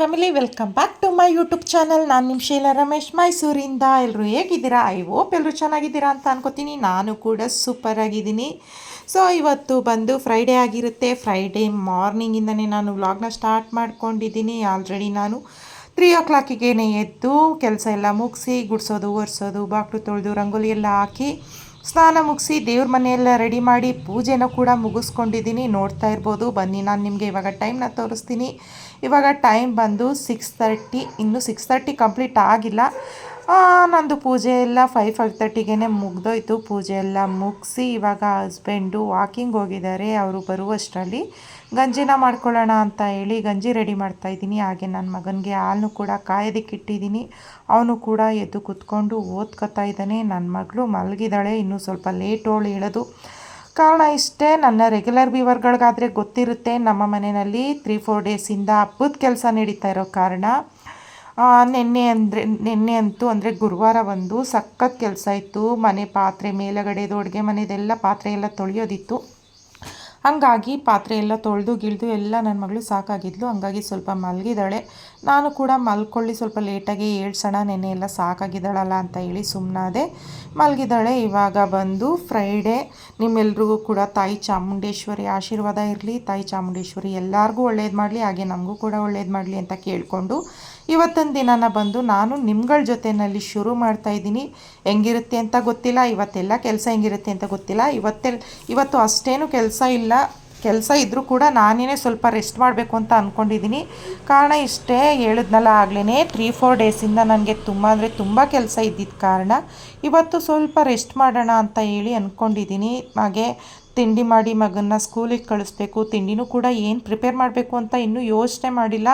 Family welcome back to my YouTube channel ನಾನು ನಿಮ್ಮ ಶೀಲಾ ರಮೇಶ್, ಮೈಸೂರಿಂದ. ಎಲ್ಲರೂ ಹೇಗಿದ್ದೀರಾ? ಐ ಹೋಪ್ ಎಲ್ಲರೂ ಚೆನ್ನಾಗಿದ್ದೀರಾ ಅಂತ ಅನ್ಕೋತೀನಿ. ನಾನು ಕೂಡ ಸೂಪರ್ ಆಗಿದ್ದೀನಿ. ಸೊ ಇವತ್ತು ಬಂದು ಫ್ರೈಡೇ ಆಗಿರುತ್ತೆ. ಫ್ರೈಡೇ ಮಾರ್ನಿಂಗಿಂದನೇ ನಾನು ವ್ಲಾಗ್ನ ಸ್ಟಾರ್ಟ್ ಮಾಡ್ಕೊಂಡಿದ್ದೀನಿ. ಆಲ್ರೆಡಿ ನಾನು ತ್ರೀ ಓ ಕ್ಲಾಕಿಗೇನೆ ಎದ್ದು ಕೆಲಸ ಎಲ್ಲ ಮುಗಿಸಿ, ಗುಡಿಸೋದು, ಒರೆಸೋದು, ಬಾಕ್ಲು ತೊಳೆದು, ರಂಗೋಲಿ ಎಲ್ಲ ಹಾಕಿ ಸ್ನಾನ ಮುಗಿಸಿ, ದೇವ್ರ ಮನೆಯೆಲ್ಲ ರೆಡಿ ಮಾಡಿ ಪೂಜೆನ ಕೂಡ ಮುಗಿಸ್ಕೊಂಡಿದ್ದೀನಿ. ನೋಡ್ತಾ ಇರ್ಬೋದು. ಬನ್ನಿ, ನಾನು ನಿಮಗೆ ಇವಾಗ ಟೈಮ್ನ ತೋರಿಸ್ತೀನಿ. ಇವಾಗ ಟೈಮ್ ಬಂದು ಸಿಕ್ಸ್ ತರ್ಟಿ, ಇನ್ನೂ ಸಿಕ್ಸ್ ತರ್ಟಿ ಕಂಪ್ಲೀಟ್ ಆಗಿಲ್ಲ. ನಂದು ಪೂಜೆ ಎಲ್ಲ ಫೈವ್ ಫೈವ್ ತರ್ಟಿಗೆ ಮುಗ್ದೋಯ್ತು. ಪೂಜೆ ಎಲ್ಲ ಮುಗಿಸಿ ಇವಾಗ ಹಸ್ಬೆಂಡು ವಾಕಿಂಗ್ ಹೋಗಿದ್ದಾರೆ, ಅವರು ಬರುವಷ್ಟರಲ್ಲಿ. ಗಂಜಿನ ಮಾಡ್ಕೊಳ್ಳೋಣ ಅಂತ ಹೇಳಿ ಗಂಜಿ ರೆಡಿ ಮಾಡ್ತಾ ಇದ್ದೀನಿ. ಹಾಗೆ ನನ್ನ ಮಗನಿಗೆ ಹಾಲು ಕೂಡ ಕಾಯೋದಕ್ಕೆ ಇಟ್ಟಿದ್ದೀನಿ. ಅವನು ಕೂಡ ಎದ್ದು ಕೂತ್ಕೊಂಡು ಓದ್ಕೊತಾ ಇದ್ದಾನೆ. ನನ್ನ ಮಗಳು ಮಲಗಿದ್ದಾಳೆ. ಇನ್ನೂ ಸ್ವಲ್ಪ ಲೇಟ್ ಅವಳು ಹೇಳೋದು. ಕಾರಣ ಇಷ್ಟೇ, ನನ್ನ ರೆಗ್ಯುಲರ್ ವ್ಯೂವರ್ಗಳಿಗಾದರೆ ಗೊತ್ತಿರುತ್ತೆ. ನಮ್ಮ ಮನೆಯಲ್ಲಿ ತ್ರೀ ಫೋರ್ ಡೇಸಿಂದ ಹಬ್ಬದ ಕೆಲಸ ನಡೀತಾ ಇರೋ ಕಾರಣ ನಿನ್ನೆ ಅಂದರೆ, ನಿನ್ನೆ ಅಂತೂ ಅಂದರೆ ಗುರುವಾರ ಒಂದು ಸಖತ್ ಕೆಲಸ ಇತ್ತು. ಮನೆ ಪಾತ್ರೆ ಮೇಲಗಡೆದು ಅಡುಗೆ ಮನೆದೆಲ್ಲ ಪಾತ್ರೆ ಎಲ್ಲ ತೊಳೆಯೋದಿತ್ತು. ಹಂಗಾಗಿ ಪಾತ್ರೆ ಎಲ್ಲ ತೊಳೆದು, ಗಿಳ್ದು ಎಲ್ಲ ನನ್ನ ಮಗಳು ಸಾಕಾಗಿದ್ಲು. ಹಂಗಾಗಿ ಸ್ವಲ್ಪ ಮಲಗಿದ್ದಾಳೆ ನಾನು ಕೂಡ ಮಲ್ಕೊಳ್ಳಿ, ಸ್ವಲ್ಪ ಲೇಟಾಗಿ ಏಳ್ಸೋಣ, ನೆನ್ನೆ ಎಲ್ಲ ಸಾಕಾಗಿದ್ದಾಳಲ್ಲ ಅಂತ ಹೇಳಿ ಸುಮ್ಮನಾದೆ ಮಲಗಿದ್ದಾಳೆ ಇವಾಗ ಬಂದು ಫ್ರೈಡೇ ನಿಮ್ಮೆಲ್ರಿಗೂ ಕೂಡ ತಾಯಿ ಚಾಮುಂಡೇಶ್ವರಿ ಆಶೀರ್ವಾದ ಇರಲಿ. ತಾಯಿ ಚಾಮುಂಡೇಶ್ವರಿ ಎಲ್ಲರಿಗೂ ಒಳ್ಳೇದು ಮಾಡಲಿ, ಹಾಗೆ ನಮಗೂ ಕೂಡ ಒಳ್ಳೇದು ಮಾಡಲಿ ಅಂತ ಕೇಳಿಕೊಂಡು ಇವತ್ತಿನ ದಿನನ ಬಂದು ನಾನು ನಿಮ್ಗಳ ಜೊತೆಯಲ್ಲಿ ಶುರು ಮಾಡ್ತಾ ಇದ್ದೀನಿ. ಹೆಂಗಿರುತ್ತೆ ಅಂತ ಗೊತ್ತಿಲ್ಲ. ಇವತ್ತೆಲ್ಲ ಕೆಲಸ ಹೆಂಗಿರುತ್ತೆ ಅಂತ ಗೊತ್ತಿಲ್ಲ. ಇವತ್ತೆಲ್ಲ ಇವತ್ತು ಅಷ್ಟೇನು ಕೆಲಸ ಇಲ್ಲ. ಕೆಲಸ ಇದ್ದರೂ ಕೂಡ ನಾನೇ ಸ್ವಲ್ಪ ರೆಸ್ಟ್ ಮಾಡಬೇಕು ಅಂತ ಅಂದ್ಕೊಂಡಿದ್ದೀನಿ ಕಾರಣ ಇಷ್ಟೇ ಹೇಳಿದ್ನಲ್ಲ ಆಗಲೇ ತ್ರೀ ಫೋರ್ ಡೇಸಿಂದ ನನಗೆ ತುಂಬ ಅಂದರೆ ತುಂಬ ಕೆಲಸ ಇದ್ದಿದ್ದ ಕಾರಣ ಇವತ್ತು ಸ್ವಲ್ಪ ರೆಸ್ಟ್ ಮಾಡೋಣ ಅಂತ ಹೇಳಿ ಅಂದ್ಕೊಂಡಿದ್ದೀನಿ ಹಾಗೆ ತಿಂಡಿ ಮಾಡಿ ಮಗನ್ನ ಸ್ಕೂಲಿಗೆ ಕಳಿಸ್ಬೇಕು, ತಿಂಡಿನೂ ಕೂಡ ಏನು ಪ್ರಿಪೇರ್ ಮಾಡಬೇಕು ಅಂತ ಇನ್ನೂ ಯೋಚನೆ ಮಾಡಿಲ್ಲ.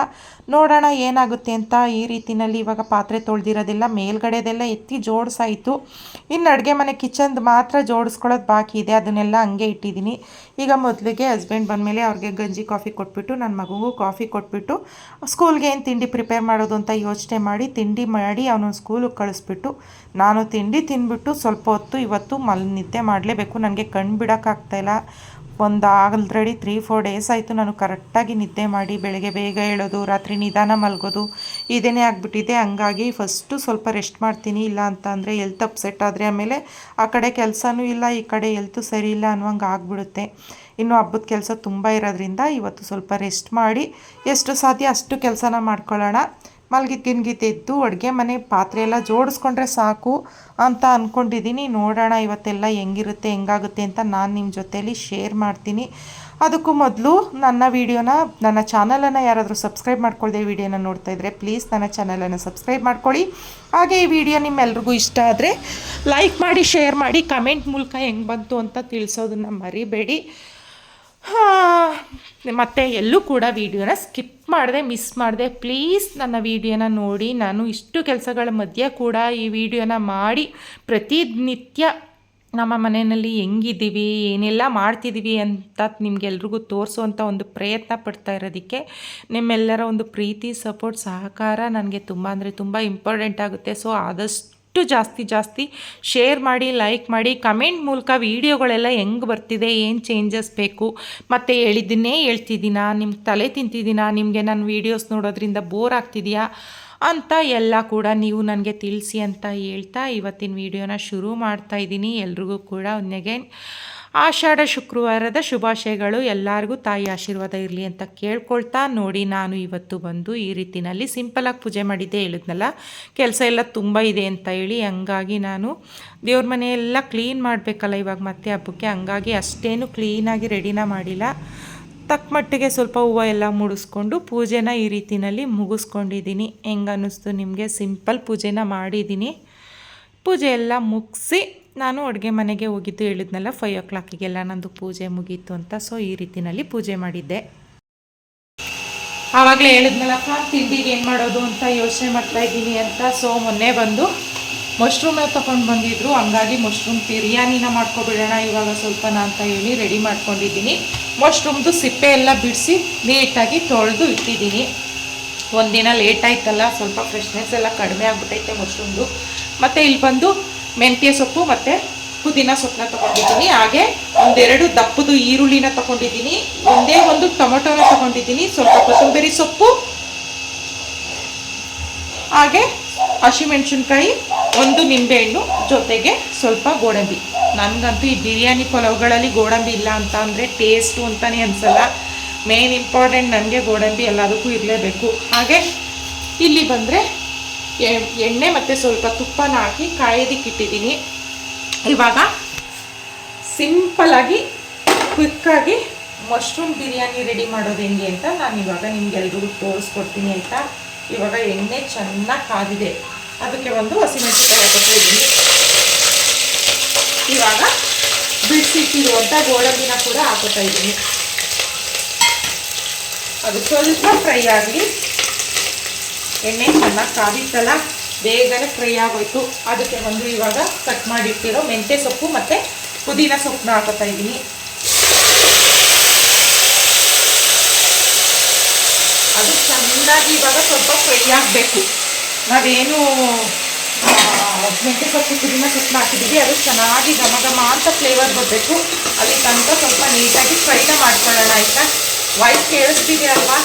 ನೋಡೋಣ ಏನಾಗುತ್ತೆ ಅಂತ ಈ ರೀತಿಯಲ್ಲಿ ಇವಾಗ ಪಾತ್ರೆ ತೊಳೆದಿರೋದೆಲ್ಲ ಮೇಲ್ಗಡೆದೆಲ್ಲ ಎತ್ತಿ ಜೋಡಿಸಾಯಿತು. ಇನ್ನು ಅಡುಗೆ ಮನೆ ಕಿಚನ್ದು ಮಾತ್ರ ಜೋಡಿಸ್ಕೊಳ್ಳೋದು ಬಾಕಿ ಇದೆ, ಅದನ್ನೆಲ್ಲ ಹಂಗೆ ಇಟ್ಟಿದ್ದೀನಿ. ಈಗ ಮೊದಲಿಗೆ ಹಸ್ಬೆಂಡ್ ಬಂದಮೇಲೆ ಅವ್ರಿಗೆ ಗಂಜಿ ಕಾಫಿ ಕೊಟ್ಬಿಟ್ಟು, ನನ್ನ ಮಗುಗೂ ಕಾಫಿ ಕೊಟ್ಬಿಟ್ಟು, ಸ್ಕೂಲ್ಗೆ ಏನು ತಿಂಡಿ ಪ್ರಿಪೇರ್ ಮಾಡೋದು ಅಂತ ಯೋಚನೆ ಮಾಡಿ, ತಿಂಡಿ ಮಾಡಿ ಅವನು ಸ್ಕೂಲಿಗೆ ಕಳಿಸ್ಬಿಟ್ಟು ನಾನು ತಿಂಡಿ ತಿಂದ್ಬಿಟ್ಟು ಸ್ವಲ್ಪ ಹೊತ್ತು ಇವತ್ತು ಮಲ್ ನಿದ್ದೆ ಮಾಡಲೇಬೇಕು. ನನಗೆ ಕಣ್ಣು ಬಿಡೋಕ್ಕಾಗ್ತಾಯಿಲ್ಲ ಒಂದು ಆಲ್ರೆಡಿ ತ್ರೀ ಫೋರ್ ಡೇಸ್ ಆಯಿತು ನಾನು ಕರೆಕ್ಟಾಗಿ ನಿದ್ದೆ ಮಾಡಿ ಬೆಳಗ್ಗೆ ಬೇಗ ಹೇಳೋದು ರಾತ್ರಿ ನಿಧಾನ ಮಲಗೋದು, ಇದೇನೇ ಆಗಿಬಿಟ್ಟಿದೆ. ಹಂಗಾಗಿ ಫಸ್ಟು ಸ್ವಲ್ಪ ರೆಸ್ಟ್ ಮಾಡ್ತೀನಿ. ಇಲ್ಲ ಅಂತ ಅಂದರೆ ಎಲ್ತ್ ಅಪ್ಸೆಟ್ ಆದರೆ ಆಮೇಲೆ ಆ ಕಡೆ ಕೆಲಸನೂ ಇಲ್ಲ, ಈ ಕಡೆ ಎಲ್ತು ಸರಿ ಇಲ್ಲ ಅನ್ನುವಂಗೆ ಆಗಿಬಿಡುತ್ತೆ. ಇನ್ನು ಹಬ್ಬದ ಕೆಲಸ ತುಂಬ ಇರೋದ್ರಿಂದ ಇವತ್ತು ಸ್ವಲ್ಪ ರೆಸ್ಟ್ ಮಾಡಿ, ಎಷ್ಟು ಸಾಧ್ಯ ಅಷ್ಟು ಕೆಲಸನ ಮಾಡ್ಕೊಳ್ಳೋಣ. ಮಲ್ಗಿದ್ ಗಿನ್ಗಿದ್ ಎದ್ದು ಅಡುಗೆ ಮನೆ ಪಾತ್ರೆ ಎಲ್ಲ ಜೋಡಿಸ್ಕೊಂಡ್ರೆ ಸಾಕು ಅಂತ ಅಂದ್ಕೊಂಡಿದ್ದೀನಿ ನೋಡೋಣ ಇವತ್ತೆಲ್ಲ ಹೆಂಗಿರುತ್ತೆ, ಹೆಂಗಾಗುತ್ತೆ ಅಂತ ನಾನು ನಿಮ್ಮ ಜೊತೇಲಿ ಶೇರ್ ಮಾಡ್ತೀನಿ. ಅದಕ್ಕೂ ಮೊದಲು ನನ್ನ ವೀಡಿಯೋನ ನನ್ನ ಚಾನಲನ್ನು ಯಾರಾದರೂ ಸಬ್ಸ್ಕ್ರೈಬ್ ಮಾಡ್ಕೊಳ್ಳದೆ ವೀಡಿಯೋನ ನೋಡ್ತಾ ಇದ್ದರೆ ಪ್ಲೀಸ್ ನನ್ನ ಚಾನಲನ್ನು ಸಬ್ಸ್ಕ್ರೈಬ್ ಮಾಡ್ಕೊಳ್ಳಿ. ಹಾಗೆ ಈ ವಿಡಿಯೋ ನಿಮ್ಮೆಲ್ರಿಗೂ ಇಷ್ಟ ಆದರೆ ಲೈಕ್ ಮಾಡಿ ಶೇರ್ ಮಾಡಿ ಕಮೆಂಟ್ ಮೂಲಕ ಹೆಂಗೆ ಬಂತು ಅಂತ ತಿಳಿಸೋದನ್ನು ಮರಿಬೇಡಿ. ಮತ್ತು ಎಲ್ಲೂ ಕೂಡ ವೀಡಿಯೋನ ಸ್ಕಿಪ್ ಮಾಡಿದೆ, ಮಿಸ್ ಮಾಡಿದೆ. ಪ್ಲೀಸ್ ನನ್ನ ವೀಡಿಯೋನ ನೋಡಿ. ನಾನು ಇಷ್ಟು ಕೆಲಸಗಳ ಮಧ್ಯೆ ಕೂಡ ಈ ವಿಡಿಯೋನ ಮಾಡಿ ಪ್ರತಿನಿತ್ಯ ನಮ್ಮ ಮನೆಯಲ್ಲಿ ಹೆಂಗಿದ್ದೀವಿ, ಏನೆಲ್ಲ ಮಾಡ್ತಿದ್ದೀವಿ ಅಂತ ನಿಮಗೆಲ್ರಿಗೂ ತೋರಿಸುವಂಥ ಒಂದು ಪ್ರಯತ್ನ ಪಡ್ತಾ ಇರೋದಕ್ಕೆ ನಿಮ್ಮೆಲ್ಲರ ಒಂದು ಪ್ರೀತಿ, ಸಪೋರ್ಟ್, ಸಹಕಾರ ನನಗೆ ತುಂಬ, ಅಂದರೆ ತುಂಬ ಇಂಪಾರ್ಟೆಂಟ್ ಆಗುತ್ತೆ. ಸೊ ಆದಷ್ಟು ಎಷ್ಟು ಜಾಸ್ತಿ ಜಾಸ್ತಿ ಶೇರ್ ಮಾಡಿ ಲೈಕ್ ಮಾಡಿ ಕಮೆಂಟ್ ಮೂಲಕ ವೀಡಿಯೋಗಳೆಲ್ಲ ಹೆಂಗೆ ಬರ್ತಿದೆ, ಏನು ಚೇಂಜಸ್ ಬೇಕು? ಮತ್ತು ಹೇಳಿದ್ದನ್ನೇ ಹೇಳ್ತಿದ್ದೀನಾ? ನಿಮ್ಮ ತಲೆ ತಿಂತಿದ್ದೀನಾ? ನಿಮಗೆ ನನ್ನ ವೀಡಿಯೋಸ್ ನೋಡೋದ್ರಿಂದ ಬೋರ್ ಆಗ್ತಿದೆಯಾ? ಅಂತ ಎಲ್ಲ ಕೂಡ ನೀವು ನನಗೆ ತಿಳಿಸಿ ಅಂತ ಹೇಳ್ತಾ ಇವತ್ತಿನ ವೀಡಿಯೋನ ಶುರು ಮಾಡ್ತಾ ಇದ್ದೀನಿ. ಎಲ್ರಿಗೂ ಕೂಡ ಒನ್ನೆಗೆ ಆಷಾಢ ಶುಕ್ರವಾರದ ಶುಭಾಶಯಗಳು. ಎಲ್ಲರಿಗೂ ತಾಯಿ ಆಶೀರ್ವಾದ ಇರಲಿ ಅಂತ ಕೇಳ್ಕೊಳ್ತಾ ನೋಡಿ ನಾನು ಇವತ್ತು ಬಂದು ಈ ರೀತಿಯಲ್ಲಿ ಸಿಂಪಲಾಗಿ ಪೂಜೆ ಮಾಡಿದ್ದೆ. ಹೇಳಿದ್ನಲ್ಲ, ಕೆಲಸ ಎಲ್ಲ ತುಂಬ ಇದೆ ಅಂತ ಹೇಳಿ ಹಂಗಾಗಿ ನಾನು ದೇವ್ರ ಮನೆಯೆಲ್ಲ ಕ್ಲೀನ್ ಮಾಡಬೇಕಲ್ಲ ಇವಾಗ ಮತ್ತೆ ಹಬ್ಬಕ್ಕೆ. ಹಂಗಾಗಿ ಅಷ್ಟೇನು ಕ್ಲೀನಾಗಿ ರೆಡಿನ ಮಾಡಿಲ್ಲ. ತಕ್ಕ ಮಟ್ಟಿಗೆ ಸ್ವಲ್ಪ ಹೂವು ಎಲ್ಲ ಮುಡಿಸ್ಕೊಂಡು ಪೂಜೆನ ಈ ರೀತಿಯಲ್ಲಿ ಮುಗಿಸ್ಕೊಂಡಿದ್ದೀನಿ. ಹೆಂಗನ್ನಿಸ್ತು ನಿಮಗೆ? ಸಿಂಪಲ್ ಪೂಜೆನ ಮಾಡಿದ್ದೀನಿ. ಪೂಜೆ ಎಲ್ಲ ಮುಗಿಸಿ ನಾನು ಅಡುಗೆ ಮನೆಗೆ ಹೋಗಿದ್ದು ಹೇಳಿದ್ನಲ್ಲ ಫೈವ್ ಓ ಕ್ಲಾಕಿಗೆಲ್ಲ ನಂದು ಪೂಜೆ ಮುಗೀತು ಅಂತ. ಸೊ ಈ ರೀತಿನಲ್ಲಿ ಪೂಜೆ ಮಾಡಿದ್ದೆ. ಆವಾಗಲೇ ಹೇಳಿದ್ನಲ್ಲಪ್ಪ, ತಿಂಡಿಗೆ ಏನು ಮಾಡೋದು ಅಂತ ಯೋಚನೆ ಮಾಡ್ತಾ ಇದ್ದೀನಿ ಅಂತ. ಸೊ ಮೊನ್ನೆ ಬಂದು ಮಶ್ರೂಮ್ ತೊಗೊಂಡು ಬಂದಿದ್ರು. ಹಂಗಾಗಿ ಮಶ್ರೂಮ್ ಬಿರಿಯಾನಿನ ಮಾಡ್ಕೊಬಿಡೋಣ ಇವಾಗ ಸ್ವಲ್ಪನ ಅಂತ ಹೇಳಿ ರೆಡಿ ಮಾಡ್ಕೊಂಡಿದ್ದೀನಿ. ಮಶ್ರೂಮ್ದು ಸಿಪ್ಪೆ ಎಲ್ಲ ಬಿಡಿಸಿ ನೀಟಾಗಿ ತೊಳೆದು ಇಟ್ಟಿದ್ದೀನಿ. ಒಂದಿನ ಲೇಟ್ ಆಯ್ತಲ್ಲ, ಸ್ವಲ್ಪ ಫ್ರೆಶ್ನೆಸ್ ಎಲ್ಲ ಕಡಿಮೆ ಆಗ್ಬಿಟ್ಟೈತೆ ಮಶ್ರೂಮ್ದು ಮತ್ತು ಇಲ್ಲಿ ಬಂದು ಮೆಂತ್ಯ ಸೊಪ್ಪು ಮತ್ತು ಪುದೀನ ಸೊಪ್ಪನ್ನ ತೊಗೊಂಡಿದ್ದೀನಿ. ಹಾಗೆ ಒಂದೆರಡು ದಪ್ಪದು ಈರುಳ್ಳಿನ ತೊಗೊಂಡಿದ್ದೀನಿ. ಒಂದೇ ಒಂದು ಟೊಮೊಟೊನ ತೊಗೊಂಡಿದ್ದೀನಿ. ಸ್ವಲ್ಪ ಕೊತ್ತಂಬರಿ ಸೊಪ್ಪು. ಹಾಗೆ ಹಸಿಮೆಣಸಿನ್ಕಾಯಿ, ಒಂದು ನಿಂಬೆಹಣ್ಣು ಜೊತೆಗೆ ಸ್ವಲ್ಪ ಗೋಡಂಬಿ. ನನಗಂತೂ ಈ ಬಿರಿಯಾನಿ ಪಲಾವ್ಗಳಲ್ಲಿ ಗೋಡಂಬಿ ಇಲ್ಲ ಅಂತ ಅಂದರೆ ಟೇಸ್ಟು ಅಂತಲೇ ಅನಿಸಲ್ಲ. ಮೇನ್ ಇಂಪಾರ್ಟೆಂಟ್ ನನಗೆ ಗೋಡಂಬಿ ಎಲ್ಲದಕ್ಕೂ ಇರಲೇಬೇಕು. ಹಾಗೆ ಇಲ್ಲಿ ಬಂದರೆ ಎಣ್ಣೆ ಮತ್ತು ಸ್ವಲ್ಪ ತುಪ್ಪನ ಹಾಕಿ ಕಾಯ್ದಿಕ್ಕಿಟ್ಟಿದ್ದೀನಿ ಇವಾಗ ಸಿಂಪಲಾಗಿ ಕ್ವಿಕ್ಕಾಗಿ ಮಶ್ರೂಮ್ ಬಿರಿಯಾನಿ ರೆಡಿ ಮಾಡೋದು ಹೆಂಗೆ ಅಂತ ನಾನು ಇವಾಗ ನಿಮ್ಗೆಲ್ರಿಗೂ ತೋರಿಸ್ಕೊಡ್ತೀನಿ ಆಯಿತಾ? ಇವಾಗ ಎಣ್ಣೆ ಚೆನ್ನಾಗಿ ಕಾದಿದೆ. ಅದಕ್ಕೆ ಒಂದು ಹಸಿಮೆಣಸಿನ್ಕಾಯಿ ಇದ್ದೀನಿ. ಇವಾಗ ಬಿಡಿಸಿಟ್ಟಿರುವಂಥ ಗೋಡಂಬಿನ ಕೂಡ ಹಾಕೋತಾ ಇದ್ದೀನಿ. ಅದು ಸ್ವಲ್ಪ ಫ್ರೈ ಆಗಲಿ. ಎಣ್ಣೆ ಚೆನ್ನಾಗಿ ಕಾದಿತ್ತಲ್ಲ ಬೇಗನೆ ಫ್ರೈ ಆಗೋಯ್ತು. ಅದಕ್ಕೆ ಬಂದು ಇವಾಗ ಕಟ್ ಮಾಡಿಟ್ಟಿರೋ ಮೆಂತ್ಯ ಸೊಪ್ಪು ಮತ್ತು ಪುದೀನ ಸೊಪ್ಪನ್ನ ಹಾಕೋತಾ ಇದ್ದೀನಿ. ಅದು ಚೆನ್ನಾಗಿ ಇವಾಗ ಸ್ವಲ್ಪ ಫ್ರೈ ಆಗಬೇಕು. ನಾವೇನು ಮೆಂತೆ ಮೆಂತ್ಯ ಸೊಪ್ಪು, ಪುದೀನ ಸೊಪ್ಪನ್ನ ಹಾಕಿದ್ದೀವಿ. ಅದು ಚೆನ್ನಾಗಿ ಘಮ ಘಮ ಅಂತ ಫ್ಲೇವರ್ ಬರಬೇಕು. ಅಲ್ಲಿ ತನಕ ಸ್ವಲ್ಪ ನೀಟಾಗಿ ಫ್ರೈನ ಮಾಡ್ಕೊಳ್ಳೋಣ ಆಯಿತಾ? ವಾಯ್ಸ್ ಕೇಳಿಸ್ತಿದೆ ಅಲ್ವಾ